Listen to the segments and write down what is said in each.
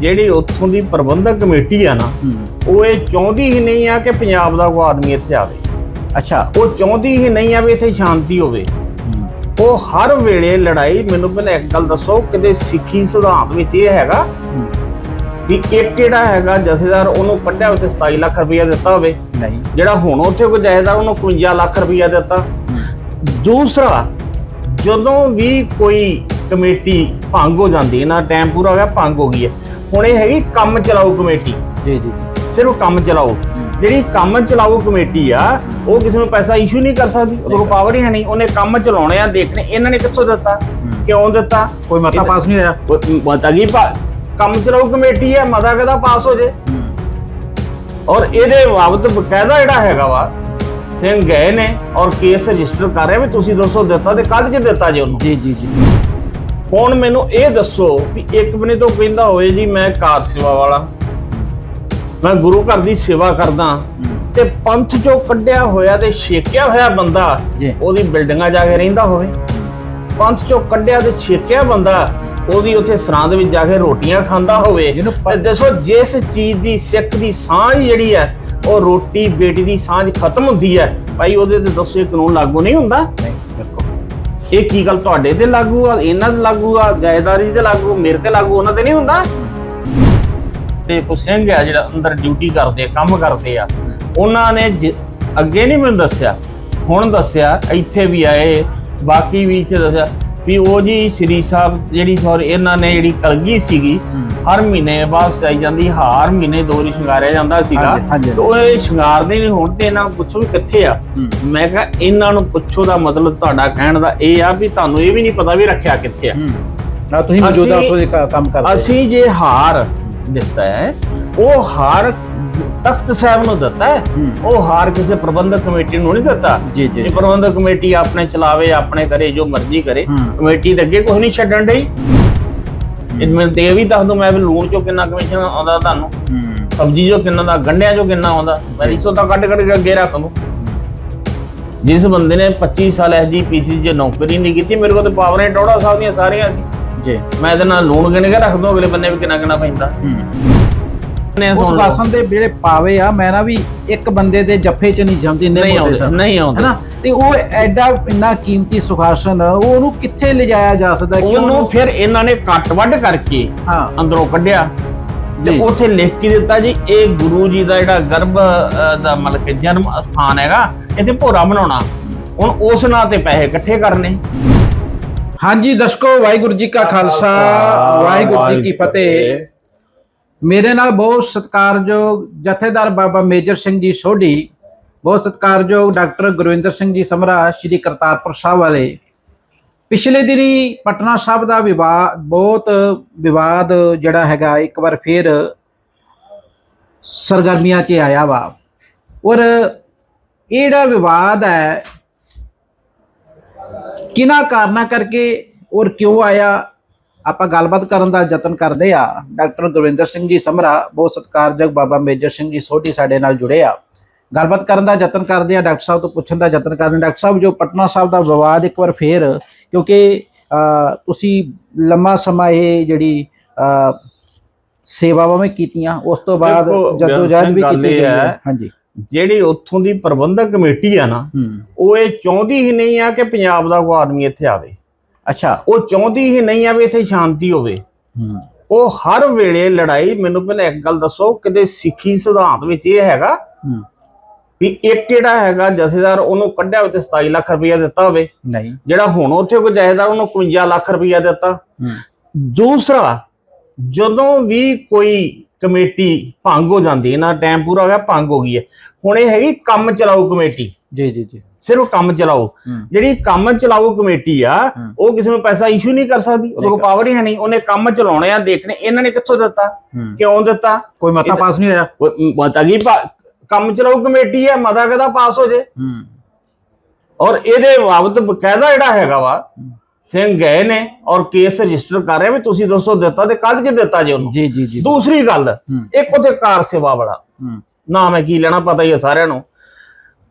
ਜਿਹੜੀ ਉੱਥੋਂ ਦੀ ਪ੍ਰਬੰਧਕ ਕਮੇਟੀ ਆ ਨਾ ਉਹ ਇਹ ਚਾਹੁੰਦੀ ਹੀ ਨਹੀਂ ਆ ਕਿ ਪੰਜਾਬ ਦਾ ਕੋਈ ਆਦਮੀ ਇੱਥੇ ਆਵੇ। ਅੱਛਾ। ਉਹ ਚਾਹੁੰਦੀ ਹੀ ਨਹੀਂ ਆ ਵੀ ਇੱਥੇ ਸ਼ਾਂਤੀ ਹੋਵੇ। ਉਹ ਹਰ ਵੇਲੇ ਲੜਾਈ ਮੈਨੂੰ ਪਹਿਲਾਂ ਇੱਕ ਗੱਲ ਦੱਸੋ ਕਿਤੇ ਸਿੱਖੀ ਸਿਧਾਂਤ ਵਿੱਚ ਇਹ ਹੈਗਾ ਵੀ ਇੱਕ ਜਿਹੜਾ ਹੈਗਾ ਜਥੇਦਾਰ ਉਹਨੂੰ ਕੱਢਿਆ ਉੱਤੇ 27 ਲੱਖ ਰੁਪਇਆ ਦਿੱਤਾ ਹੋਵੇ। ਨਹੀਂ। ਜਿਹੜਾ ਹੁਣ ਉੱਥੇ ਕੋਈ ਜਾਇਦਾਰ ਉਹਨੂੰ 51 ਲੱਖ ਰੁਪਇਆ ਦਿੱਤਾ। ਦੂਸਰਾ ਜਦੋਂ ਵੀ ਕੋਈ ਕਮੇਟੀ ਭੰਗ ਹੋ ਜਾਂਦੀ ਹੈ ਨਾ ਟਾਈਮ ਪੂਰਾ ਹੋ ਗਿਆ ਭੰਗ ਹੋ ਗਈ ਹੈ। ਹੁਣ ਇਹ ਹੈਗੀ ਕੰਮ ਚਲਾਊ ਕਮੇਟੀ। ਜੀ ਜੀ। ਸਿਰਫ ਕੰਮ ਚਲਾਓ ਜਿਹੜੀ ਕੰਮ ਚਲਾਊ ਕਮੇਟੀ ਆ ਉਹ ਕਿਸੇ ਨੂੰ ਪੈਸਾ ਇਸ਼ੂ ਨਹੀਂ ਕਰ ਸਕਦੀ। ਉਹਦੇ ਕੋਲ ਪਾਵਰ ਹੀ ਹੈ ਨਹੀਂ। ਉਹਨੇ ਕੰਮ ਚਲਾਉਣੇ ਆ ਦੇਖਣੇ। ਇਹਨਾਂ ਨੇ ਕਿੱਥੋਂ ਦਿੱਤਾ? ਕਿਉਂ ਦਿੱਤਾ? ਕੋਈ ਮਤਾ ਪਾਸ ਨਹੀਂ ਹੋਇਆ? ਮਤਾ ਕੀ ਪਾ- ਕੰਮ ਚਲਾਊ ਕਮੇਟੀ ਹੈ ਮਤਾ ਕਦਾ ਪਾਸ ਹੋ ਜੇ? ਔਰ ਇਹਦੇ ਬਾਬਤ ਬਕਾਇਦਾ ਜਿਹੜਾ ਹੈਗਾ ਵਾ ਸਿੰਘ ਗਏ ਨੇ ਔਰ ਕੇਸ ਰਜਿਸਟਰ ਕਰ ਰਹੇ ਵੀ ਤੁਸੀਂ ਦੱਸੋ ਦਿੱਤਾ ਤੇ ਕੱਲ ਚ ਦਿੱਤਾ ਜੇ ਉਹਨੂੰ। ਜੀ ਜੀ ਜੀ। ਹੁਣ ਮੈਨੂੰ ਇਹ ਦੱਸੋ ਵੀ ਇੱਕ ਬਨੇ ਤੋਂ ਕਹਿੰਦਾ ਹੋਵੇ ਜੀ ਮੈਂ ਕਾਰ ਸੇਵਾ ਵਾਲਾ। ਮੈਂ ਗੁਰੂ ਘਰ ਦੀ ਸੇਵਾ ਕਰਦਾ। ਤੇ ਪੰਥ ਚੋਂ ਕੱਢਿਆ ਹੋਇਆ ਤੇ ਛੇਕਿਆ ਹੋਇਆ ਬੰਦਾ। ਉਹਦੀ ਬਿਲਡਿੰਗਾਂ ਜਾ ਕੇ ਰਹਿੰਦਾ ਹੋਵੇ। ਪੰਥ ਚੋਂ ਕੱਢਿਆ ਤੇ ਛੇਕਿਆ ਬੰਦਾ ਉਹਦੀ ਉੱਥੇ ਸਰਾਂ ਦੇ ਵਿੱਚ ਜਾ ਕੇ ਰੋਟੀਆਂ ਖਾਂਦਾ ਹੋਵੇ। ਤੇ ਦੱਸੋ ਜਿਸ ਚੀਜ਼ ਦੀ ਸਿੱਖ ਦੀ ਸਾਂਝ ਜਿਹੜੀ ਹੈ ਉਹ ਰੋਟੀ ਬੇਟੀ ਦੀ ਸਾਂਝ ਖਤਮ ਹੁੰਦੀ ਹੈ। ਭਾਈ ਉਹਦੇ ਤੇ ਦੱਸੋ ਇਹ ਕਾਨੂੰਨ ਲਾਗੂ ਨਹੀਂ ਹੁੰਦਾ? ਇਹ ਕੀ ਗੱਲ ਤੁਹਾਡੇ ਤੇ ਲਾਗੂ ਆ? ਇਹਨਾਂ ਤੇ ਲਾਗੂ ਆ? ਜਾਇਦਾਰੀ ਤੇ ਲਾਗੂ? ਮੇਰੇ ਤੇ ਲਾਗੂ? ਉਹਨਾਂ ਤੇ ਨਹੀਂ ਹੁੰਦਾ? ਤੇ ਕੋ ਸਿੰਘ ਆ ਜਿਹੜਾ ਅੰਦਰ ਡਿਊਟੀ ਕਰਦੇ ਆ ਕੰਮ ਕਰਦੇ ਆ। ਉਹਨਾਂ ਨੇ ਅੱਗੇ ਨਹੀਂ ਮੈਨੂੰ ਦੱਸਿਆ। ਹੁਣ ਦੱਸਿਆ, ਇੱਥੇ ਵੀ ਆਏ। ਬਾਕੀ ਵੀ ਚ ਦੱਸਿਆ ਵੀ ਉਹ ਜੀ ਸ੍ਰੀ ਸਾਹਿਬ ਜਿਹੜੀ ਸੌਰੀ, ਇਹਨਾਂ ਨੇ ਜਿਹੜੀ ਕਲਗੀ ਸੀਗੀ ਹਰ ਮਹੀਨੇ ਬਾਅਦ ਆਈ ਜਾਂਦੀ ਹਰ ਮਹੀਨੇ ਦੋ ਵਾਰੀ ਸ਼ਿੰਗਾਰਿਆ ਜਾਂਦਾ ਸੀਗਾ। ਤੇ ਉਹ ਇਹ ਸ਼ਿੰਗਾਰਦੇ ਨਹੀਂ ਹੁਣ ਤੇ ਇਹਨਾਂ ਨੂੰ ਪੁੱਛੋ ਵੀ ਕਿੱਥੇ ਆ। ਮੈਂ ਕਿਹਾ ਇਹਨਾਂ ਨੂੰ ਪੁੱਛੋ ਦਾ ਮਤਲਬ ਤੁਹਾਡਾ ਕਹਿਣ ਦਾ ਇਹ ਆ ਵੀ ਤੁਹਾਨੂੰ ਇਹ ਵੀ ਨਹੀਂ ਪਤਾ ਵੀ ਰੱਖਿਆ ਕਿੱਥੇ ਆ ਆ ਤੁਸੀਂ ਮੌਜੂਦਾ ਉੱਥੋਂ ਦੇ ਕੰਮ ਕਰਦੇ ਅਸੀਂ ਜੇ ਹਾਰ ਦਿੱਤਾ ਹੈ ਉਹ ਹਾਰ ਤਖਤ ਸਾਹਿਬ ਨੂੰ ਦਿੱਤਾ ਹੈ। ਉਹ ਹਾਰ ਕਿਸੇ ਪ੍ਰਬੰਧਕ ਕਮੇਟੀ ਨੂੰ ਨਹੀਂ ਦਿੱਤਾ ਜੀ ਜੀ ਪ੍ਰਬੰਧਕ ਕਮੇਟੀ ਆਪਣੇ ਚਲਾਵੇ ਆਪਣੇ ਕਰੇ ਜੋ ਮਰਜ਼ੀ ਕਰੇ। ਕਮੇਟੀ ਦੇ ਅੱਗੇ ਕੁਝ ਨਹੀਂ ਛੱਡਣ ਡਈ ਇਹ ਮੈਂ ਤੇ ਇਹ ਵੀ ਦੱਸ ਦੂੰ ਮੈਂ ਵੀ ਲੂਣ ਚੋਂ ਕਿੰਨਾ ਕਮਿਸ਼ਨ ਆਉਂਦਾ ਤੁਹਾਨੂੰ। ਹੂੰ। ਸਬਜ਼ੀ ਚੋਂ ਕਿੰਨਾ ਦਾ ਗੰਢਿਆਂ ਚੋਂ ਕਿੰਨਾ ਆਉਂਦਾ। ਮੈਂ 100 ਤਾਂ ਕੱਢ ਕੱਢ ਕੇ ਅੱਗੇ ਰੱਖ ਦੂੰ ਜਿਸ ਬੰਦੇ ਨੇ 25 ਸਾਲ ਐਸਜੀਪੀਸੀ 'ਚ ਨੌਕਰੀ ਨਹੀਂ ਕੀਤੀ ਮੇਰੇ ਕੋਲ ਤੇ ਪਾਵਰਾਂ ਟੋੜਾ ਸਾਹਿਬ ਦੀਆਂ ਸਾਰੀਆਂ ਸੀ। ਜੀ। ਮੈਂ ਇਹਦੇ ਨਾਲ ਲੂਣ ਗਿਣ ਕੇ ਰੱਖ ਦੂੰ ਅਗਲੇ ਬੰਨੇ ਵੀ ਕਿੰਨਾ ਕਿੰਨਾ ਪੈਂਦਾ। ਨੇ ਉਸ। ਆਸਨ ਦੇ ਜਿਹੜੇ ਪਾਵੇ ਆ ਮੈਂ ਨਾ ਵੀ ਇੱਕ ਬੰਦੇ ਦੇ ਜੱਫੇ ਚ ਨਹੀਂ ਜਾਂਦੀ ਨਹੀਂ ਆਉਂਦਾ ਨਹੀਂ ਆਉਂਦਾ। ਹੈਨਾ? ਤੇ ਉਹ ਐਡਾ ਇੰਨਾ ਕੀਮਤੀ ਸੁਖਾਸਨ ਉਹ ਉਹਨੂੰ ਕਿੱਥੇ ਲਿਜਾਇਆ ਜਾ ਸਕਦਾ? ਉਹਨੂੰ ਫਿਰ ਇਹਨਾਂ ਨੇ ਕੱਟ ਵੱਢ ਕਰਕੇ ਹਾਂ। ਅੰਦਰੋਂ ਕੱਢਿਆ। ਤੇ। ਉੱਥੇ ਲਿਖ ਕੇ ਦਿੱਤਾ ਜੀ ਇਹ ਗੁਰੂ ਜੀ ਦਾ ਜਿਹੜਾ ਗਰਭ ਦਾ ਮਤਲਬ ਕਿ ਜਨਮ ਸਥਾਨ ਹੈਗਾ ਇੱਥੇ ਭੋਰਾ ਬਣਾਉਣਾ। ਹੁਣ ਉਸ ਨਾਂ ਤੇ ਪੈਸੇ ਇਕੱਠੇ ਕਰਨੇ। ਹਾਂਜੀ ਦਰਸ਼ਕੋ ਵਾਹਿਗੁਰੂ ਜੀ ਕਾ ਖਾਲਸਾ ਵਾਹਿਗੁਰੂ ਜੀ ਕੀ ਫਤਿਹ। ਮੇਰੇ ਨਾਲ ਬਹੁਤ ਸਤਿਕਾਰਯੋਗ ਜਥੇਦਾਰ ਬਾਬਾ ਮੇਜਰ ਸਿੰਘ ਜੀ ਸੋਢੀ, ਬਹੁਤ ਸਤਿਕਾਰਯੋਗ ਡਾਕਟਰ ਗੁਰਵਿੰਦਰ ਸਿੰਘ ਜੀ ਸਮਰਾ, ਸ਼੍ਰੀ ਕਰਤਾਰਪੁਰ ਸਾਹਿਬ ਵਾਲੇ। ਪਿਛਲੇ ਦਿਨੀ ਪਟਨਾ ਸਾਹਿਬ ਦਾ ਵਿਵਾਦ ਬਹੁਤ ਵਿਵਾਦ ਜਿਹੜਾ ਹੈਗਾ, ਇੱਕ ਵਾਰ ਫੇਰ ਸਰਗਰਮੀਆਂ 'ਚ ਆਇਆ ਵਾ। ਔਰ ਇਹ ਜਿਹੜਾ ਵਿਵਾਦ ਹੈ, ਕਿਹਨਾਂ ਕਾਰਨਾਂ ਕਰਕੇ ਔਰ ਕਿਉਂ ਆਇਆ? ਆਪਾਂ ਗੱਲਬਾਤ ਕਰਨ ਦਾ ਯਤਨ ਕਰਦੇ ਆ ਡਾਕਟਰ ਗੁਰਵਿੰਦਰ ਸਿੰਘ ਜੀ ਸਮਰਾ ਬਹੁਤ ਸਤਿਕਾਰਯੋਗ ਬਾਬਾ ਮੇਜਰ ਸਿੰਘ ਜੀ ਸੋਢੀ ਸਾਡੇ ਨਾਲ ਜੁੜੇ ਆ। ਗੱਲਬਾਤ ਕਰਨ ਦਾ ਯਤਨ ਕਰਦੇ ਆ ਡਾਕਟਰ ਸਾਹਿਬ ਤੋਂ ਪੁੱਛਣ ਦਾ ਯਤਨ ਕਰਦੇ। ਡਾਕਟਰ ਸਾਹਿਬ ਜੋ ਪਟਨਾ ਸਾਹਿਬ ਦਾ ਵਿਵਾਦ ਇੱਕ ਵਾਰ ਫੇਰ ਕਿਉਂਕਿ ਤੁਸੀਂ ਲੰਮਾ ਸਮਾਂ ਇਹ ਜਿਹੜੀ ਸੇਵਾਵਾਂ ਵੀ ਕੀਤੀਆਂ ਉਸ ਤੋਂ ਬਾਅਦ ਜਦੋਂ ਜਦ ਵੀ ਕੀਤੀ ਗਈ ਹਾਂਜੀ। ਜਿਹੜੀ ਉੱਥੋਂ ਦੀ ਪ੍ਰਬੰਧਕ ਕਮੇਟੀ ਆ ਨਾ ਉਹ ਇਹ ਚਾਹੁੰਦੀ ਹੀ ਨਹੀਂ ਆ ਕਿ ਪੰਜਾਬ ਦਾ ਕੋਈ ਆਦਮੀ ਇੱਥੇ ਆਵੇ। ਅੱਛਾ ਉਹ ਚਾਹੁੰਦੀ ਹੀ ਨਹੀਂ ਆ ਵੀ ਇੱਥੇ ਸ਼ਾਂਤੀ ਹੋਵੇ। ਉਹ ਹਰ ਵੇਲੇ ਲੜਾਈ ਮੈਨੂੰ ਪਹਿਲਾਂ ਇੱਕ ਗੱਲ ਦੱਸੋ ਕਿਤੇ ਸਿੱਖੀ ਸਿਧਾਂਤ ਵਿੱਚ ਇਹ ਹੈਗਾ ਵੀ ਇੱਕ ਜਿਹੜਾ ਹੈਗਾ ਜਥੇਦਾਰ ਉਹਨੂੰ ਕੱਢਿਆ ਹੋਵੇ ਤੇ 27 ਲੱਖ ਰੁਪਇਆ ਦਿੱਤਾ ਹੋਵੇ। ਨਹੀਂ। ਜਿਹੜਾ ਹੁਣ ਉੱਥੇ ਕੋਈ ਜਾਇਦਾਰ ਉਹਨੂੰ 51 ਲੱਖ ਰੁਪਇਆ ਦਿੱਤਾ। ਦੂਸਰਾ ਜਦੋਂ ਵੀ ਕੋਈ ਕਮੇਟੀ ਭੰਗ ਹੋ ਜਾਂਦੀ ਹੈ ਨਾ ਟਾਈਮ ਪੂਰਾ ਹੋ ਗਿਆ ਭੰਗ ਹੋ ਗਈ ਹੈ। ਹੁਣ ਇਹ ਹੈਗੀ ਕੰਮ ਚਲਾਊ ਕਮੇਟੀ। ਜੀ ਜੀ ਜੀ। ਸਿਰਫ ਕੰਮ ਚਲਾਓ। ਜਿਹੜੀ ਕੰਮ ਚਲਾਊ ਕਮੇਟੀ ਆ। ਉਹ ਕਿਸੇ ਨੂੰ ਪੈਸਾ ਇਸ਼ੂ ਨਹੀਂ ਕਰ ਸਕਦੀ। ਉਹਦੇ ਕੋਲ ਪਾਵਰ ਹੀ ਹੈ ਨਹੀਂ। ਉਹਨੇ ਕੰਮ ਚਲਾਉਣੇ ਆ ਦੇਖਣੇ। ਇਹਨਾਂ ਨੇ ਕਿੱਥੋਂ ਦਿੱਤਾ? ਕਿਉਂ ਦਿੱਤਾ? ਕੋਈ ਮਤਾ ਪਾਸ ਨਹੀਂ ਹੋਇਆ? ਮਤਾ ਕੀ ਕੰਮ ਚਲਾਊ ਕਮੇਟੀ ਹੈ ਮਤਾ ਕਦਾ ਪਾਸ ਹੋ ਜੇ? ਔਰ ਇਹਦੇ ਬਾਬਤ ਬਕਾਇਦਾ ਜਿਹੜਾ ਹੈਗਾ ਵਾ ਸਿੰਘ ਗਏ ਨੇ ਔਰ ਕੇਸ ਰਜਿਸਟਰ ਕਰ ਰਹੇ ਵੀ ਤੁਸੀਂ ਦੱਸੋ ਦਿੱਤਾ ਤੇ ਕੱਲ ਚ ਦਿੱਤਾ ਜੇ ਉਹਨੂੰ। ਜੀ ਜੀ ਜੀ। ਦੂਸਰੀ ਗੱਲ। ਇੱਕ ਉਥੇ ਕਾਰ ਸੇਵਾ ਵਾਲਾ। ਹੂੰ। ਨਾ ਮੈਂ ਕੀ ਲੈਣਾ ਪਤਾ ਹੀ ਹੈ ਸਾਰਿਆਂ ਨੂੰ।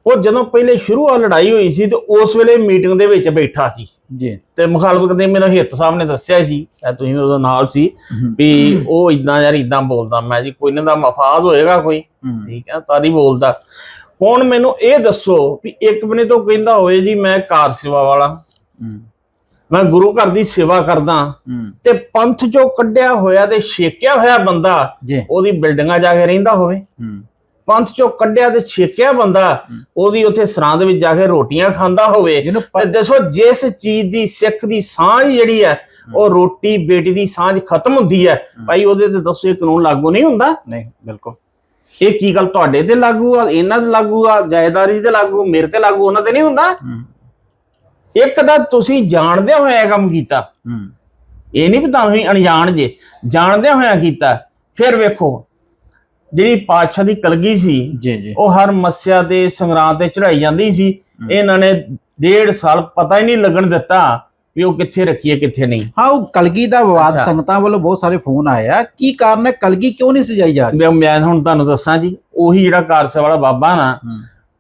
ਉਹ ਜਦੋਂ ਪਹਿਲੇ ਸ਼ੁਰੂ ਆ ਲੜਾਈ ਹੋਈ ਸੀ ਤੇ ਉਸ ਵੇਲੇ ਮੀਟਿੰਗ ਦੇ ਵਿੱਚ ਬੈਠਾ ਸੀ। ਜੀ। ਤੇ ਮੁਖਾਲਫਤ ਦੇ ਮੇਰਾ ਹਿੱਤ ਸਾਹਿਬ ਨੇ ਦੱਸਿਆ ਸੀ ਤੁਸੀਂ ਉਹਦੇ ਨਾਲ ਸੀ ਵੀ ਉਹ ਇਦਾਂ ਯਾਰ ਇਦਾਂ ਬੋਲਦਾ ਮੈਂ ਜੀ ਕੋਈ ਨਾ ਦਾ ਮਫਾਦ ਹੋਏਗਾ ਕੋਈ। ਠੀਕ ਹੈ ਤਾਂ ਹੀ ਬੋਲਦਾ। ਹੁਣ ਮੈਨੂੰ ਇਹ ਦੱਸੋ ਵੀ ਇੱਕ ਬਨੇ ਤੋਂ ਕਹਿੰਦਾ ਹੋਵੇ ਜੀ ਮੈਂ ਕਾਰ ਸੇਵਾ ਵਾਲਾ ਮੈਂ ਗੁਰੂ ਘਰ ਦੀ ਸੇਵਾ ਕਰਦਾ ਤੇ ਪੰਥ ਚੋਂ ਕੱਢਿਆ ਹੋਇਆ ਤੇ ਛੇਕਿਆ ਹੋਇਆ ਬੰਦਾ ਉਹਦੀ ਬਿਲਡਿੰਗਾਂ ਜਾ ਕੇ ਰਹਿੰਦਾ ਹੋਵੇ। ਪੰਥ ਚੋਂ ਕੱਢਿਆ ਤੇ ਛੇਕਿਆ ਬੰਦਾ ਉਹਦੀ ਉੱਥੇ ਸਰਾਂ ਦੇ ਵਿੱਚ ਜਾ ਕੇ ਰੋਟੀਆਂ ਖਾਂਦਾ ਹੋਵੇ। ਤੇ ਦੱਸੋ ਜਿਸ ਚੀਜ਼ ਦੀ ਸਿੱਖ ਦੀ ਸਾਂਝ ਜਿਹੜੀ ਹੈ ਉਹ ਰੋਟੀ ਬੇਟੀ ਦੀ ਸਾਂਝ ਖਤਮ ਹੁੰਦੀ ਹੈ। ਭਾਈ ਉਹਦੇ ਤੇ ਦੱਸੋ ਇਹ ਕਾਨੂੰਨ ਲਾਗੂ ਨਹੀਂ ਹੁੰਦਾ? ਨਹੀਂ ਬਿਲਕੁਲ। ਇਹ ਕੀ ਗੱਲ ਤੁਹਾਡੇ ਤੇ ਲਾਗੂ ਆ ਇਹਨਾਂ ਤੇ ਲਾਗੂ ਆ ਜਾਇਦਾਰੀ ਤੇ ਲਾਗੂ ਮੇਰੇ ਤੇ ਲਾਗੂ ਉਹਨਾਂ ਤੇ ਨਹੀਂ ਹੁੰਦਾ? ਇੱਕ ਤਾਂ ਤੁਸੀਂ ਜਾਣਦੇ ਹੋਇਆ ਕੰਮ ਕੀਤਾ। ਇਹ ਨਹੀਂ ਪਤਾ ਤੁਸੀਂ ਅਣਜਾਣ ਜੇ ਜਾਣਦੇ ਹੋਇਆ ਕੀਤਾ। ਫਿਰ ਵੇਖੋ ਜਿਹੜੀ ਪਾਤਸ਼ਾਹ ਦੀ ਕਲਗੀ ਸੀ ਜੀ ਜੀ। ਉਹ ਹਰ ਮੱਸਿਆ ਤੇ ਸੰਗਰਾਂਦ ਤੇ ਚੜਾਈ ਜਾਂਦੀ ਸੀ। ਇਹਨਾਂ ਨੇ ਡੇਢ ਸਾਲ ਪਤਾ ਹੀ ਨਹੀਂ ਲੱਗਣ ਦਿੱਤਾ ਵੀ ਉਹ ਕਿੱਥੇ ਰੱਖੀ ਹੈ ਕਿੱਥੇ ਨਹੀਂ। ਹਾਂ ਉਹ ਕਲਗੀ ਦਾ ਵਿਵਾਦ। ਸੰਗਤਾਂ ਵੱਲੋਂ ਬਹੁਤ ਸਾਰੇ ਫੋਨ ਆਏ ਆ। ਕੀ ਕਾਰਨ ਹੈ? ਕਲਗੀ ਕਿਉਂ ਨਹੀਂ ਸਜਾਈ ਜਾ ਰਹੀ? ਮੈਂ ਹੁਣ ਤੁਹਾਨੂੰ ਦੱਸਾਂ ਜੀ ਉਹੀ ਜਿਹੜਾ ਕਾਰਸੇ ਵਾਲਾ ਬਾਬਾ ਨਾ